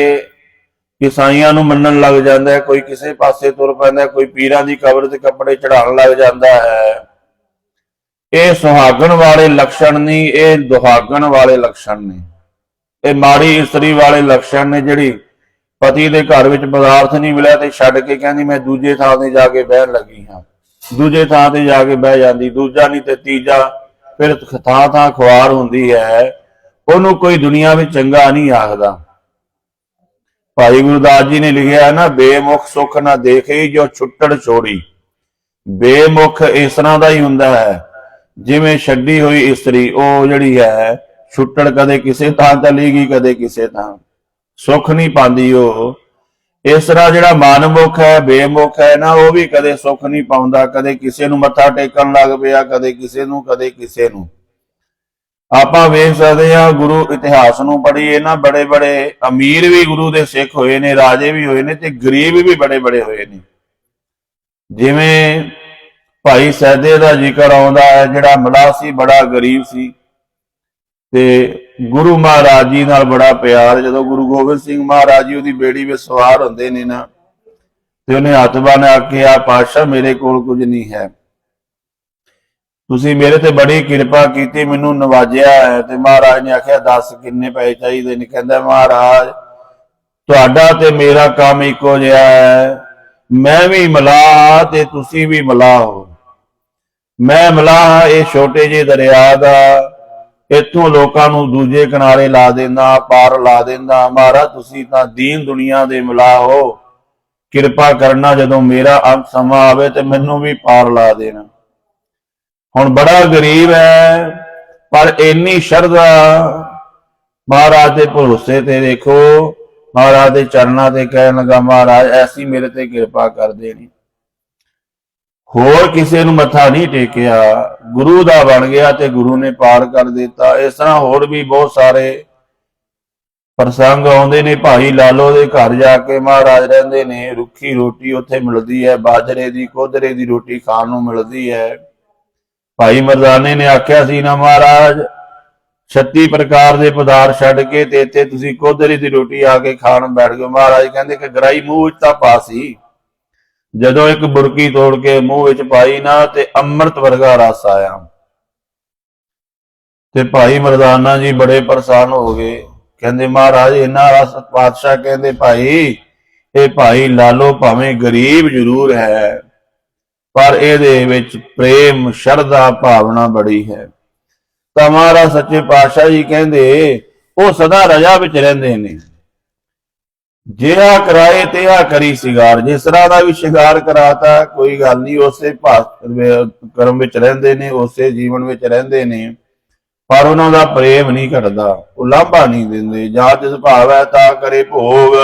ਈਸਾਈਆਂ ਨੂੰ ਮੰਨਣ ਲੱਗ ਜਾਂਦਾ ਹੈ, ਕੋਈ ਕਿਸੇ ਪਾਸੇ ਤੁਰ ਪੈਂਦਾ ਕੋਈ ਪੀਰਾਂ ਦੀ ਕਬਰ ਤੇ ਕੱਪੜੇ ਚੜਾਉਣ ਲੱਗ ਜਾਂਦਾ ਹੈ। ਇਹ ਸੁਹਾਗਣ ਵਾਲੇ ਲੱਛਣ ਨਹੀਂ, ਇਹ ਦੁਹਾਗਣ ਵਾਲੇ ਲੱਛਣ ਨੇ। ਇਹ ਮਾੜੀ ਇਸਤਰੀ ਵਾਲੇ ਲੱਛਣ ਨੇ ਜਿਹੜੀ ਪਤੀ ਦੇ ਘਰ ਵਿੱਚ ਪਦਾਰਥ ਨਹੀਂ ਮਿਲਿਆ ਤੇ ਛੱਡ ਕੇ ਕਹਿੰਦੀ, ਮੈਂ ਦੂਜੇ ਥਾਂ ਤੇ ਜਾ ਕੇ ਬਹਿਣ ਲੱਗੀ ਹਾਂ। ਦੂਜੇ ਥਾਂ ਤੇ ਜਾ ਕੇ ਬਹਿ ਜਾਂਦੀ, ਦੂਜਾ ਨਹੀਂ ਤੇ ਤੀਜਾ, ਫਿਰ ਥਾਂ ਥਾਂ ਖੁਆਰ ਹੁੰਦੀ ਹੈ। ਉਹਨੂੰ ਕੋਈ ਦੁਨੀਆ ਵਿੱਚ ਚੰਗਾ ਨਹੀਂ ਆਖਦਾ। ਭਾਈ ਗੁਰਦਾਸ ਜੀ ਨੇ ਲਿਖਿਆ ਹੈ ਨਾ, ਬੇਮੁਖ ਸੁਖ ਨਾ ਦੇਖੇ ਜੋ ਛੁੱਟੜ ਛੋੜੀ। ਬੇਮੁਖ ਇਸ ਤਰ੍ਹਾਂ ਦਾ ਹੀ ਹੁੰਦਾ ਹੈ, ਜਿਵੇਂ ਛੱਡੀ ਹੋਈ ਇਸਤਰੀ, ਉਹ ਜਿਹੜੀ ਹੈ, ਛੁੱਟੜ ਕਦੇ ਕਿਸੇ ਥਾਂ ਚਲੀ ਗਈ ਕਦੇ ਕਿਸੇ ਥਾਂ। ਸੁੱਖ ਨਹੀਂ ਪਾਉਂਦੀ ਉਹ। ਇਸ ਤਰ੍ਹਾਂ ਜਿਹੜਾ ਮਨਮੁਖ ਹੈ, ਬੇਮੁਖ ਹੈ ਨਾ, ਉਹ ਵੀ ਕਦੇ ਸੁੱਖ ਨਹੀਂ ਪਾਉਂਦਾ, ਕਦੇ ਕਿਸੇ ਨੂੰ ਮੱਥਾ ਟੇਕਣ ਲੱਗ ਪਿਆ, ਕਦੇ ਕਿਸੇ ਨੂੰ, ਕਦੇ ਕਿਸੇ ਨੂੰ। ਆਪਾਂ ਵੇਖ ਸਕਦੇ ਹਾਂ, ਗੁਰੂ ਇਤਿਹਾਸ ਨੂੰ ਪੜ੍ਹੀਏ ਨਾ ਬੜੇ ਬੜੇ ਅਮੀਰ ਵੀ ਗੁਰੂ ਦੇ ਸਿੱਖ ਹੋਏ ਨੇ, ਰਾਜੇ ਵੀ ਹੋਏ ਨੇ ਤੇ ਗਰੀਬ ਵੀ ਬੜੇ ਬੜੇ ਹੋਏ ਨੇ। ਜਿਵੇਂ ਭਾਈ ਸੈਦੇ ਦਾ ਜ਼ਿਕਰ ਆਉਂਦਾ ਹੈ, ਜਿਹੜਾ ਮਲਾ ਸੀ ਬੜਾ ਗਰੀਬ ਸੀ ਤੇ ਗੁਰੂ ਮਹਾਰਾਜ ਜੀ ਨਾਲ ਬੜਾ ਪਿਆਰ, ਜਦੋਂ ਗੁਰੂ ਗੋਬਿੰਦ ਸਿੰਘ ਮਹਾਰਾਜ ਜੀ ਉਹਦੀ ਬੇੜੀ ਵਿੱਚ ਸਵਾਰ ਹੁੰਦੇ ਨੇ ਨਾ, ਤੇ ਉਹਨੇ ਹੱਥ ਬਣਾ ਕੇ ਆ ਪਾਤਸ਼ਾਹ, ਮੇਰੇ ਕੋਲ ਕੁਝ ਨਹੀਂ ਹੈ। ਤੁਸੀਂ ਮੇਰੇ ਤੇ ਬੜੀ ਕਿਰਪਾ ਕੀਤੀ, ਮੈਨੂੰ ਨਵਾਜਿਆ ਹੈ। ਤੇ ਮਹਾਰਾਜ ਨੇ ਆਖਿਆ, ਦੱਸ ਕਿੰਨੇ ਪੈਸੇ ਚਾਹੀਦੇ ਨੇ? ਕਹਿੰਦਾ, ਮਹਾਰਾਜ, ਤੁਹਾਡਾ ਤੇ ਮੇਰਾ ਕੰਮ ਇੱਕੋ ਜਿਹਾ ਹੈ। ਮੈਂ ਵੀ ਮਲਾਹ ਤੇ ਤੁਸੀਂ ਵੀ ਮਲਾਹ ਹੋ। ਮੈਂ ਮਲਾਹ ਇਹ ਛੋਟੇ ਜਿਹੇ ਦਰਿਆ ਦਾ। ਇੱਥੋਂ ਲੋਕਾਂ ਨੂੰ ਦੂਜੇ ਕਿਨਾਰੇ ਲਾ ਦਿੰਦਾ, ਪਾਰ ਲਾ ਦਿੰਦਾ, ਮਹਾਰਾਜ ਤੁਸੀਂ ਤਾਂ ਦੀਨ ਦੁਨੀਆ ਦੇ ਮਿਲਾ ਹੋ। ਕਿਰਪਾ ਕਰਨਾ ਜਦੋਂ ਮੇਰਾ ਅੰਤ ਸਮਾਂ ਆਵੇ ਤੇ ਮੈਨੂੰ ਵੀ ਪਾਰ ਲਾ ਦੇਣਾ। ਹੁਣ ਬੜਾ ਗਰੀਬ ਹੈ, ਪਰ ਇੰਨੀ ਸ਼ਰਧਾ। ਮਹਾਰਾਜ ਦੇ ਭਰੋਸੇ ਤੇ ਦੇਖੋ, ਮਹਾਰਾਜ ਦੇ ਚਰਨਾਂ ਤੇ ਕਹਿਣ ਲੱਗਾ, ਮਹਾਰਾਜ, ਐਸੀ ਮੇਰੇ ਤੇ ਕਿਰਪਾ ਕਰ ਦੇਣੀ। ਹੋਰ ਕਿਸੇ ਨੂੰ ਮੱਥਾ ਨਹੀਂ ਟੇਕਿਆ। ਗੁਰੂ ਦਾ ਬਣ ਗਿਆ ਤੇ ਗੁਰੂ ਨੇ ਪਾਰ ਕਰ ਦਿੱਤਾ। ਇਸ ਤਰ੍ਹਾਂ ਹੋਰ ਵੀ ਬਹੁਤ ਸਾਰੇ ਪ੍ਰਸੰਗ ਆਉਂਦੇ ਨੇ। ਭਾਈ ਲਾਲੋ ਦੇ ਘਰ ਜਾ ਕੇ ਮਹਾਰਾਜ ਰਹਿੰਦੇ ਨੇ। ਰੁੱਖੀ ਰੋਟੀ ਉੱਥੇ ਮਿਲਦੀ ਹੈ। ਬਾਜਰੇ ਦੀ, ਕੋਦਰੇ ਦੀ ਰੋਟੀ ਖਾਣ ਨੂੰ ਮਿਲਦੀ ਹੈ। ਭਾਈ ਮਰਦਾਨੇ ਨੇ ਆਖਿਆ ਸੀ, ਨਾ ਮਹਾਰਾਜ 36 ਪ੍ਰਕਾਰ ਦੇ ਪਦਾਰਥ ਛੱਡ ਕੇ ਤੇ ਇੱਥੇ ਤੁਸੀਂ ਕੋਦਰੇ ਦੀ ਰੋਟੀ ਆ ਕੇ ਖਾਣ ਬੈਠ ਗਏ ਮਹਾਰਾਜ ਕਹਿੰਦੇ ਕਿ ਗਰਾਈ ਮੂੰਹ ਵਿੱਚ ਤਾਂ ਪਾ ਸੀ। ਜਦੋਂ ਇੱਕ ਬੁਰਕੀ ਤੋੜ ਕੇ ਮੂੰਹ ਵਿੱਚ ਪਾਈ ਨਾ, ਤੇ ਅੰਮ੍ਰਿਤ ਵਰਗਾ ਰਸ ਆਇਆ। ਤੇ ਭਾਈ ਮਰਦਾਨਾ ਜੀ ਬੜੇ ਪਰੇਸ਼ਾਨ ਹੋ ਗਏ। ਕਹਿੰਦੇ, ਮਹਾਰਾਜ ਇਹਨਾਂ ਰਸ ਪਾਤਸ਼ਾਹ ਕਹਿੰਦੇ, ਭਾਈ, ਇਹ ਭਾਈ ਲਾਲੋ ਭਾਵੇਂ ਗਰੀਬ ਜ਼ਰੂਰ ਹੈ, ਪਰ ਇਹਦੇ ਵਿੱਚ ਪ੍ਰੇਮ, ਸ਼ਰਧਾ ਭਾਵਨਾ ਬੜੀ ਹੈ। ਤਾਂ ਮਹਾਰਾਜ ਸੱਚੇ ਪਾਤਸ਼ਾਹ ਜੀ ਕਹਿੰਦੇ, ਉਹ ਸਦਾ ਰਜਾ ਵਿੱਚ ਰਹਿੰਦੇ ਨੇ। ਜਿਹਾ ਕਰਾਏ ਤਿਹਾ ਕਰੀ ਸਿਗਾਰ, ਜਿਸ ਤਰ੍ਹਾਂ ਦਾ ਵੀ ਸ਼ਿੰਗਾਰ ਕਰਾਤਾ, ਕੋਈ ਗੱਲ ਨਹੀਂ, ਉਸੇ ਭਾਸ ਕਰਮ ਵਿੱਚ ਰਹਿੰਦੇ ਨੇ, ਉਸੇ ਜੀਵਨ ਵਿੱਚ ਰਹਿੰਦੇ ਨੇ, ਪਰ ਉਹਨਾਂ ਦਾ ਪ੍ਰੇਮ ਨਹੀਂ ਘਟਦਾ, ਉਹ ਲਾਂਭਾ ਨਹੀਂ ਦਿੰਦੇ, ਜਾਂ ਜਿਸ ਭਾਵ ਹੈ ਤਾਂ ਕਰੇ ਭੋਗ।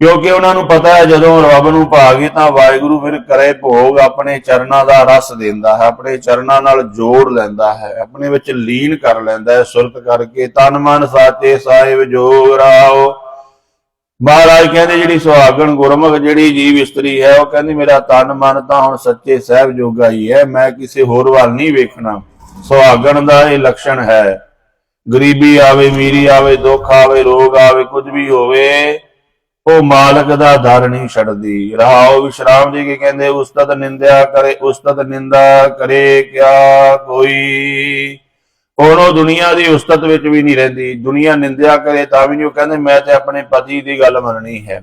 ਕਿਉਂਕਿ ਉਹਨਾਂ ਨੂੰ ਪਤਾ ਹੈ, ਜਦੋਂ ਰੱਬ ਨੂੰ ਭਾਗੀ ਤਾਂ ਵਾਹਿਗੁਰੂ ਫਿਰ ਕਰੇ ਭੋਗ, ਆਪਣੇ ਚਰਨਾਂ ਦਾ ਰਸ ਦਿੰਦਾ ਹੈ, ਆਪਣੇ ਚਰਨਾਂ ਨਾਲ ਜੋੜ ਲੈਂਦਾ ਹੈ, ਆਪਣੇ ਵਿੱਚ ਲੀਨ ਕਰ ਲੈਂਦਾ ਹੈ, ਸੁਰਤ ਕਰਕੇ, ਤਨ ਮਨ ਸਾਚੇ ਸਾਹਿਬ ਜੋਗ ਰਾਓ ਮਹਾਰਾਜ ਕਹਿੰਦੇ ਜਿਹੜੀ ਸੁਹਾਗਣ ਗੁਰਮੁਖ, ਜਿਹੜੀ ਜੀਵ ਇਸਤਰੀ ਹੈ, ਉਹ ਕਹਿੰਦੀ ਮੇਰਾ ਤਨ ਮਨ ਤਾਂ ਹੁਣ ਸੱਚੇ ਸਾਹਿਬ ਜੋਗਾ ਹੀ ਹੈ, ਮੈਂ ਕਿਸੇ ਹੋਰ ਵੱਲ ਨਹੀਂ ਵੇਖਣਾ। ਸੁਹਾਗਣ ਦਾ ਇਹ ਲੱਛਣ ਹੈ। ਗਰੀਬੀ ਆਵੇ, ਮੀਰੀ ਆਵੇ, ਦੁੱਖ ਆਵੇ, ਰੋਗ ਆਵੇ, ਕੁਝ ਵੀ ਹੋਵੇ, ਉਹ ਮਾਲਕ ਦਾ ਦਰ ਨਹੀਂ ਛੱਡਦੀ। ਰਹਾਓ ਵਿਸ਼ਰਾਮ ਜੀ ਕੀ ਕਹਿੰਦੇ, ਉਸਤਤ ਨਿੰਦਿਆ ਕਰੇ, ਉਸਤਤ ਨਿੰਦਾ ਕਰੇ ਕਿਆ ਕੋਈ? ਉਹਨੋਂ ਦੁਨੀਆ ਦੀ ਉਸਤਤ ਵਿੱਚ ਵੀ ਨਹੀਂ ਰਹਿੰਦੀ, ਦੁਨੀਆ ਨਿੰਦਿਆ ਕਰੇ ਤਾਂ ਵੀ ਨਹੀਂ, ਉਹ ਕਹਿੰਦੇ ਮੈਂ ਤੇ ਆਪਣੇ ਪਤੀ ਦੀ ਗੱਲ ਮੰਨਣੀ ਹੈ।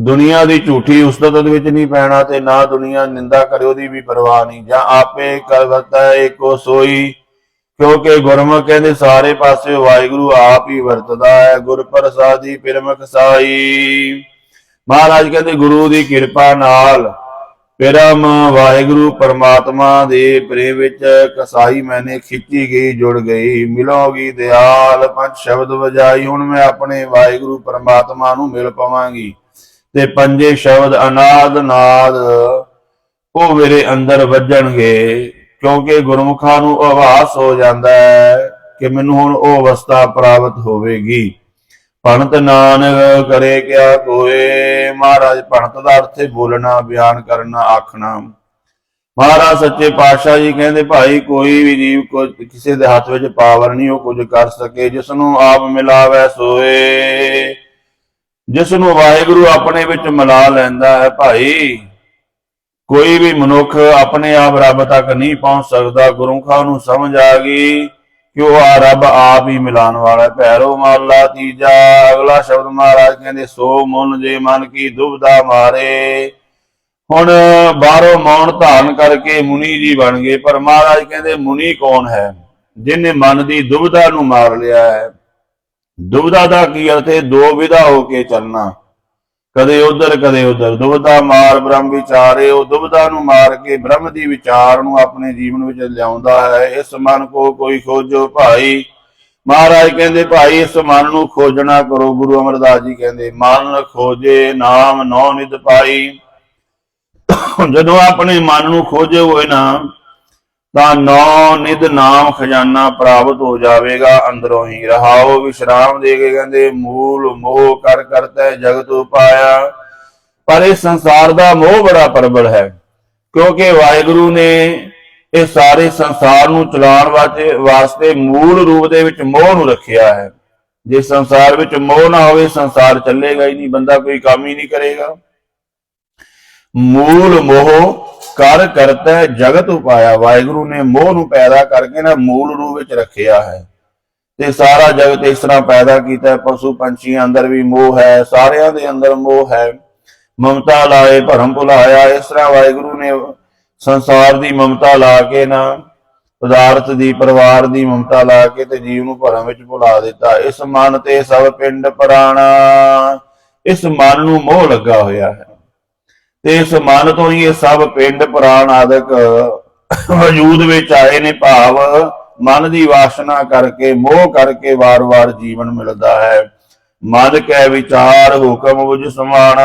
ਦੁਨੀਆ ਦੀ ਝੂਠੀ ਉਸਤਤ ਵਿੱਚ ਨਹੀਂ ਪੈਣਾ ਤੇ ਨਾ ਦੁਨੀਆ ਨਿੰਦਾ ਕਰੇ, ਉਹਦੀ ਵੀ ਪਰਵਾਹ ਨਹੀਂ। ਜਾਂ ਆਪੇ ਕਰਵਤਾ ਏਕੋ ਸੋਈ, ਕਿਉਂਕਿ ਗੁਰਮੁਖ ਕਹਿੰਦੇ ਸਾਰੇ ਪਾਸੇ ਵਾਹਿਗੁਰੂ ਆਪ ਹੀ ਵਰਤਦਾ ਹੈ, ਗੁਰ ਪ੍ਰਸਾਦੀ, ਪਿਰਮਖ ਸਾਈ। ਮਹਾਰਾਜ ਕਹਿੰਦੇ ਗੁਰੂ ਦੀ ਕਿਰਪਾ ਨਾਲ ਪਿਰਮ ਵਾਹਿਗੁਰੂ ਪਰਮਾਤਮਾ ਦੇ ਪ੍ਰੇਮ ਵਿੱਚ ਕਸਾਈ ਮੈਨੇ ਖਿੱਚੀ ਗਈ, ਜੁੜ ਗਈ। ਮਿਲੋਗੀ ਦਿਆਲ, ਪੰਜ ਸ਼ਬਦ ਵਜਾਈ, ਹੁਣ ਮੈਂ ਆਪਣੇ ਵਾਹਿਗੁਰੂ ਪਰਮਾਤਮਾ ਨੂੰ ਮਿਲ ਪਾਵਾਂਗੀ। ਤੇ ਪੰਜੇ ਸ਼ਬਦ ਅਨਾਦ ਨਾਦ, ਉਹ ਮੇਰੇ ਅੰਦਰ ਵੱਜਣਗੇ, ਕਿਉਂਕਿ ਗੁਰਮੁਖਾਂ ਨੂੰ ਆਵਾਸ ਹੋ ਜਾਂਦਾ ਹੈ ਕਿ ਮੈਨੂੰ ਹੁਣ ਉਹ ਅਵਸਥਾ ਪ੍ਰਾਪਤ ਹੋਵੇਗੀ। ਭਣਤ ਨਾਨਕ ਕਰੇ ਕਿਆ ਕੋਏ। ਮਹਾਰਾਜ ਭਣਤ ਦਾ ਅਰਥ ਹੈ ਬੋਲਣਾ, ਬਿਆਨ ਕਰਨਾ, ਆਖਣਾ। ਮਹਾਰਾਜ ਸੱਚੇ ਪਾਤਸ਼ਾਹ ਜੀ ਕਹਿੰਦੇ, ਭਾਈ, ਕੋਈ ਵੀ ਜੀਵ ਕੋ ਕਿਸੇ ਦੇ ਹੱਥ ਵਿੱਚ ਪਾਵਰ ਨਹੀਂ, ਉਹ ਕੁਝ ਕਰ ਸਕੇ। ਜਿਸ ਨੂੰ ਆਪ ਮਿਲਾਵੇ, ਸੋਏ। ਜਿਸ ਨੂੰ ਵਾਹਿਗੁਰੂ ਆਪਣੇ ਵਿੱਚ ਮਿਲਾ ਲੈਂਦਾ ਹੈ, ਭਾਈ, ਕੋਈ ਵੀ ਮਨੁੱਖ ਆਪਣੇ ਆਪ ਰੱਬ ਤੱਕ ਨਹੀਂ ਪਹੁੰਚ ਸਕਦਾ। ਗੁਰੂ ਗੁਰਮੁਖਾਂ ਨੂੰ ਸਮਝ ਆ ਗਈ। ਕਿ ਉਹ ਆ ਰੱਬ ਆਪ ਹੀ ਮਿਲਾਨ ਵਾਲਾ ਹੈ ਭੈਰੋ ਮਾਲਾ ਤੀਜਾ, ਅਗਲਾ ਸ਼ਬਦ ਮਹਾਰਾਜ ਕਹਿੰਦੇ, ਸੋ ਮਨ ਜੇ ਮਨ ਕੀ ਦੁਬਦਾ ਮਾਰੇ। ਹੁਣ ਬਾਹਰੋਂ ਮੌਨ ਧਾਰਨ ਕਰਕੇ ਮੁਨੀ ਜੀ ਬਣ ਗਏ, ਪਰ ਮਹਾਰਾਜ ਕਹਿੰਦੇ, ਮੁਨੀ ਕੌਣ ਹੈ? ਜਿਨੇ ਮਨ ਦੀ ਦੁਬਦਾ ਨੂੰ ਮਾਰ ਲਿਆ ਹੈ। ਦੁਬਦਾ ਦਾ ਕੀ ਅਰਥ ਹੈ? ਦੋ ਵਿਧਾ ਹੋ ਕੇ ਚੱਲਣਾ। ਕਦੇ ਉਧਰ ਕਦੇ ਉਧਰ। ਦੁਬਦਾ ਮਾਰ ਬ੍ਰਹਮ ਵਿਚਾਰੇ ਦੁਬਦਾ ਨੂੰ ਮਾਰ ਕੇ ਬ੍ਰਹਮ ਦੀ ਵਿਚਾਰ ਨੂੰ ਆਪਣੇ ਜੀਵਨ ਵਿੱਚ ਲਿਆਉਂਦਾ ਹੈ। ਇਸ ਮਨ ਕੋ ਕੋਈ ਖੋਜੋ ਭਾਈ। ਮਹਾਰਾਜ ਕਹਿੰਦੇ, ਭਾਈ, ਇਸ ਮਨ ਨੂੰ ਖੋਜਣਾ ਕਰੋ। ਗੁਰੂ ਅਮਰਦਾਸ ਜੀ ਕਹਿੰਦੇ, ਮਨ ਖੋਜੇ, ਨਾਮ ਨੌ ਨਿਦ ਪਾਈ। ਜਦੋਂ ਆਪਣੇ ਮਨ ਨੂੰ ਖੋਜੇ ਹੋਏ ਨਾ ਤਾਂ ਨੌ ਨਿਦ ਨਾਮ ਖਜ਼ਾਨਾ ਪ੍ਰਾਪਤ ਹੋ ਜਾਵੇਗਾ, ਅੰਦਰੋਂ ਹੀ ਰਹਾਓ ਵਿਸ਼ਰਾਮ ਦੇ ਕੇ ਕਹਿੰਦੇ, ਮੂਲ ਮੋਹ ਕਰ ਕਰਤਾ ਜਗਤ ਉਪਾਇਆ। ਪਰ ਇਹ ਸੰਸਾਰ ਦਾ ਮੋਹ ਬੜਾ ਪ੍ਰਬਲ ਹੈ, ਕਿਉਂਕਿ ਵਾਹਿਗੁਰੂ ਨੇ ਇਹ ਸਾਰੇ ਸੰਸਾਰ ਨੂੰ ਚਲਾਉਣ ਵਾਸਤੇ ਵਾਸਤੇ ਮੂਲ ਰੂਪ ਦੇ ਵਿੱਚ ਮੋਹ ਨੂੰ ਰੱਖਿਆ ਹੈ। ਜੇ ਸੰਸਾਰ ਵਿੱਚ ਮੋਹ ਨਾ ਹੋਵੇ, ਸੰਸਾਰ ਚੱਲੇਗਾ ਹੀ ਨਹੀਂ, ਬੰਦਾ ਕੋਈ ਕੰਮ ਹੀ ਨਹੀਂ ਕਰੇਗਾ। ਮੂਲ ਮੋਹ ਕਰ ਕਰਤਾ ਜਗਤ ਉਪਾਇਆ। ਵਾਹਿਗੁਰੂ ਨੇ ਮੋਹ ਨੂੰ ਪੈਦਾ ਕਰਕੇ ਨਾ ਮੂਲ ਰੂਪ ਵਿੱਚ ਰੱਖਿਆ ਹੈ। ਤੇ ਸਾਰਾ ਜਗਤ ਇਸ ਤਰ੍ਹਾਂ ਪੈਦਾ ਕੀਤਾ ਪਸ਼ੂ ਪੰਛੀਆਂ ਅੰਦਰ ਵੀ ਮੋਹ ਹੈ, ਸਾਰਿਆਂ ਦੇ ਅੰਦਰ ਮੋਹ ਹੈ। ਮਮਤਾ ਲਾਏ, ਭਰਮ ਭੁਲਾਇਆ। ਇਸ ਤਰ੍ਹਾਂ ਵਾਹਿਗੁਰੂ ਨੇ ਸੰਸਾਰ ਦੀ ਮਮਤਾ ਲਾ ਕੇ ਨਾ, ਪਦਾਰਥ ਦੀ, ਪਰਿਵਾਰ ਦੀ ਮਮਤਾ ਲਾ ਕੇ ਤੇ ਜੀਵ ਨੂੰ ਭਰਮ ਵਿੱਚ ਭੁਲਾ ਦਿੱਤਾ। ਇਸ ਮਨ ਤੇ ਸਭ ਪਿੰਡ ਪ੍ਰਾਣਾ। ਇਸ ਮਨ ਨੂੰ ਮੋਹ ਲੱਗਾ ਹੋਇਆ ਹੈ। ਤੇ ਇਸ ਮਨ ਤੋਂ ਹੀ ਇਹ ਸਭ ਪਿੰਡ ਪੁਰਾਣ ਆਦਿਕ ਵਜੂਦ ਵਿੱਚ ਆਏ ਨੇ ਭਾਵ, ਮਨ ਦੀ ਵਾਸਨਾ ਕਰਕੇ, ਮੋਹ ਕਰਕੇ ਵਾਰ-ਵਾਰ ਜੀਵਨ ਮਿਲਦਾ ਹੈ। ਮਨ ਕੈ ਵਿਚਾਰ ਹੁਕਮ ਬੁਝ ਸਮਾਣਾ।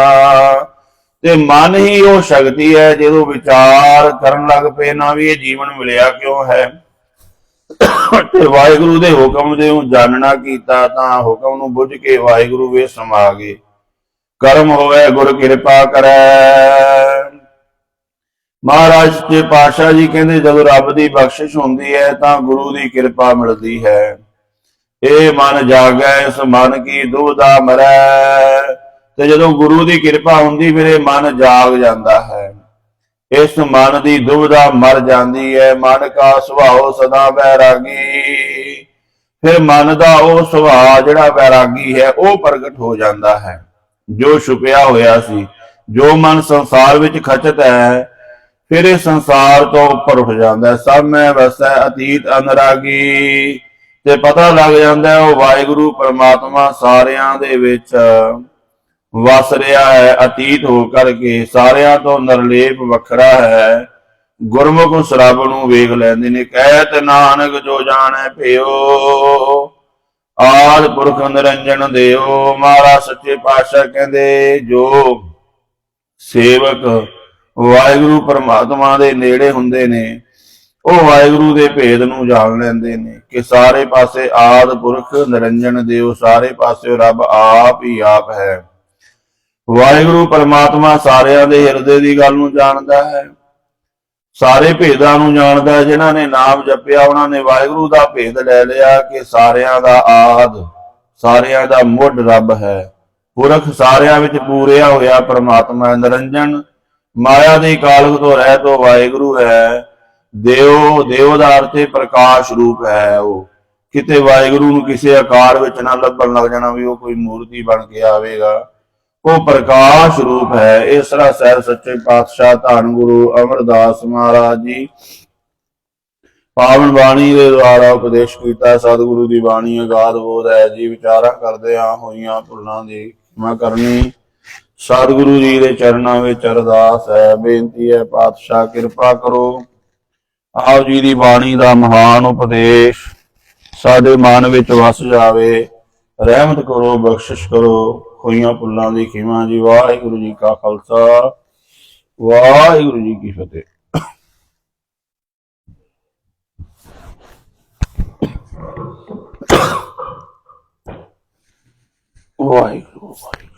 ਤੇ ਮਨ ਹੀ ਉਹ ਸ਼ਕਤੀ ਹੈ ਜਦੋਂ ਵਿਚਾਰ ਕਰਨ ਲੱਗ ਪਏ, ਨਾ ਵੀ ਇਹ ਜੀਵਨ ਮਿਲਿਆ ਕਿਉਂ ਹੈ। ਤੇ ਵਾਹਿਗੁਰੂ ਦੇ ਹੁਕਮ ਦੇ ਨੂੰ ਜਾਣਨਾ ਕੀਤਾ ਤਾਂ ਹੁਕਮ ਨੂੰ ਬੁੱਝ ਕੇ ਵਾਹਿਗੁਰੂ ਵੇ ਸਮਾ ਗਏ। ਕਰਮ ਹੋਵੇ, ਗੁਰ ਕਿਰਪਾ ਕਰੈ। ਮਹਾਰਾਜ ਜੀ ਪਾਸ਼ਾ ਜੀ ਕਹਿੰਦੇ, ਜਦੋਂ ਰੱਬ ਦੀ ਬਖਸ਼ਿਸ਼ ਹੁੰਦੀ ਹੈ, ਤਾਂ ਗੁਰੂ ਦੀ ਕਿਰਪਾ ਮਿਲਦੀ ਹੈ। ਇਹ ਮਨ ਜਾਗੈ, ਇਸ ਮਨ ਕੀ ਦੁਬਦਾ ਮਰੈ। ਤੇ ਜਦੋਂ ਗੁਰੂ ਦੀ ਕਿਰਪਾ ਹੁੰਦੀ, ਫਿਰ ਇਹ ਮਨ ਜਾਗ ਜਾਂਦਾ ਹੈ। ਇਸ ਮਨ ਦੀ ਦੁਬਦਾ ਮਰ ਜਾਂਦੀ ਹੈ। ਮਨ ਕਾ ਸੁਭਾਅ ਸਦਾ ਵੈਰਾਗੀ। ਫਿਰ ਮਨ ਦਾ ਉਹ ਸੁਭਾਅ ਜਿਹੜਾ ਵੈਰਾਗੀ ਹੈ, ਉਹ ਪ੍ਰਗਟ ਹੋ ਜਾਂਦਾ ਹੈ। ਜੋ ਛੁਪਿਆ ਹੋਇਆ ਸੀ, ਜੋ ਮਨ ਸੰਸਾਰ ਵਿੱਚ ਖਚਤ ਹੈ, ਫਿਰ ਇਹ ਸੰਸਾਰ ਤੋਂ ਉੱਪਰ ਉੱਠ ਜਾਂਦਾ ਸਭ ਮੈਂ ਵਸੈ, ਅਤੀਤ, ਅਨਰਾਗੀ। ਤੇ ਪਤਾ ਲੱਗ ਜਾਂਦਾ ਉਹ ਵਾਹਿਗੁਰੂ ਪਰਮਾਤਮਾ ਸਾਰਿਆਂ ਦੇ ਵਿੱਚ ਵਸ ਰਿਹਾ ਹੈ, ਅਤੀਤ ਹੋ ਕਰਕੇ ਸਾਰਿਆਂ ਤੋਂ ਨਿਰਲੇਪ ਵੱਖਰਾ ਹੈ। ਗੁਰਮੁਖ ਸਰਬ ਨੂੰ ਵੇਖ ਲੈਂਦੇ ਨੇ, ਕਹਿਤ ਨਾਨਕ ਜੋ ਜਾਣੈ ਭਿਓ। ਆਦ ਪੁਰਖ ਨਿਰੰਜਨ ਦੇਵ ਮਹਾਰਾਜ ਸੱਚੇ ਪਾਤਸ਼ਾਹ ਕਹਿੰਦੇ, ਜੋ ਸੇਵਕ ਵਾਹਿਗੁਰੂ ਪਰਮਾਤਮਾ ਦੇ ਨੇੜੇ ਹੁੰਦੇ ਨੇ, ਉਹ ਵਾਹਿਗੁਰੂ ਦੇ ਭੇਦ ਨੂੰ ਜਾਣ ਲੈਂਦੇ ਨੇ ਕਿ ਸਾਰੇ ਪਾਸੇ ਆਦ ਪੁਰਖ ਨਿਰੰਜਨ ਦੇਵ, ਸਾਰੇ ਪਾਸੇ ਰੱਬ ਆਪ ਹੀ ਆਪ ਹੈ। ਵਾਹਿਗੁਰੂ ਪਰਮਾਤਮਾ ਸਾਰਿਆਂ ਦੇ ਹਿਰਦੇ ਦੀ ਗੱਲ ਨੂੰ ਜਾਣਦਾ ਹੈ। ਸਾਰੇ ਭੇਦਾਂ ਨੂੰ ਜਾਣਦਾ ਹੈ, ਜਿਨ੍ਹਾਂ ਨੇ ਨਾਮ ਜਪਿਆ, ਉਹਨਾਂ ਨੇ ਵਾਹਿਗੁਰੂ ਦਾ ਭੇਦ ਲੈ ਲਿਆ ਕਿ ਸਾਰਿਆਂ ਦਾ ਆਦ, ਸਾਰਿਆਂ ਦਾ ਮੁੱਢ ਰੱਬ ਹੈ। ਪੁਰਖ ਸਾਰਿਆਂ ਵਿੱਚ ਪੂਰਿਆ ਹੋਇਆ ਪ੍ਰਮਾਤਮਾ ਨਿਰੰਜਨ, ਮਾਇਆ ਦੇ ਕਾਲਕ ਤੋਂ ਰਹਿਤ ਉਹ ਵਾਹਿਗੁਰੂ ਹੈ। ਦੇਵ ਦੇਵ ਦਾ ਅਰਥ ਹੈ ਪ੍ਰਕਾਸ਼ ਰੂਪ ਹੈ ਉਹ। ਕਿਤੇ ਵਾਹਿਗੁਰੂ ਨੂੰ ਕਿਸੇ ਆਕਾਰ ਵਿੱਚ ਨਾ ਲੱਭਣ ਲੱਗ ਜਾਣਾ ਵੀ ਉਹ ਕੋਈ ਮੂਰਤੀ ਬਣ ਕੇ ਆਵੇਗਾ। ਉਹ ਪ੍ਰਕਾਸ਼ ਰੂਪ ਹੈ। ਇਸ ਤਰ੍ਹਾਂ ਸਹਿਬ ਸੱਚੇ ਪਾਤਸ਼ਾਹ ਧੰਨ ਗੁਰੂ ਅਮਰਦਾਸ ਮਹਾਰਾਜ ਜੀ ਪਾਵਨ ਬਾਣੀ ਦੇ ਦੁਆਰਾ ਉਪਦੇਸ਼ ਕੀਤਾ। ਸਤਿਗੁਰੂ ਦੀ ਬਾਣੀ ਅਗਾਧ ਬੋਧ ਹੈ। ਜੀ ਵਿਚਾਰਾਂ ਕਰਦੇ ਆ ਹੋਈਆਂ ਭੁੱਲਾਂ ਦੀ ਮੈਂ ਕਰਨੀ। ਸਤਿਗੁਰੂ ਜੀ ਦੇ ਚਰਨਾਂ ਵਿੱਚ ਅਰਦਾਸ ਹੈ। ਬੇਨਤੀ ਹੈ ਪਾਤਸ਼ਾਹ, ਕਿਰਪਾ ਕਰੋ। ਆਪ ਜੀ ਦੀ ਬਾਣੀ ਦਾ ਮਹਾਨ ਉਪਦੇਸ਼ ਸਾਡੇ ਮਨ ਵਿੱਚ ਵਸ ਜਾਵੇ। ਰਹਿਮਤ ਕਰੋ, ਬਖਸ਼ਿਸ਼ ਕਰੋ। ਹੋਈਆਂ ਭੁੱਲਾਂ ਦੀ ਖਿਮਾ ਜੀ, ਵਾਹਿਗੁਰੂ ਜੀ ਕਾ ਖਾਲਸਾ, ਵਾਹਿਗੁਰੂ ਜੀ ਕੀ ਫਤਿਹ। ਵਾਹਿਗੁਰੂ ਵਾਹਿਗੁਰੂ।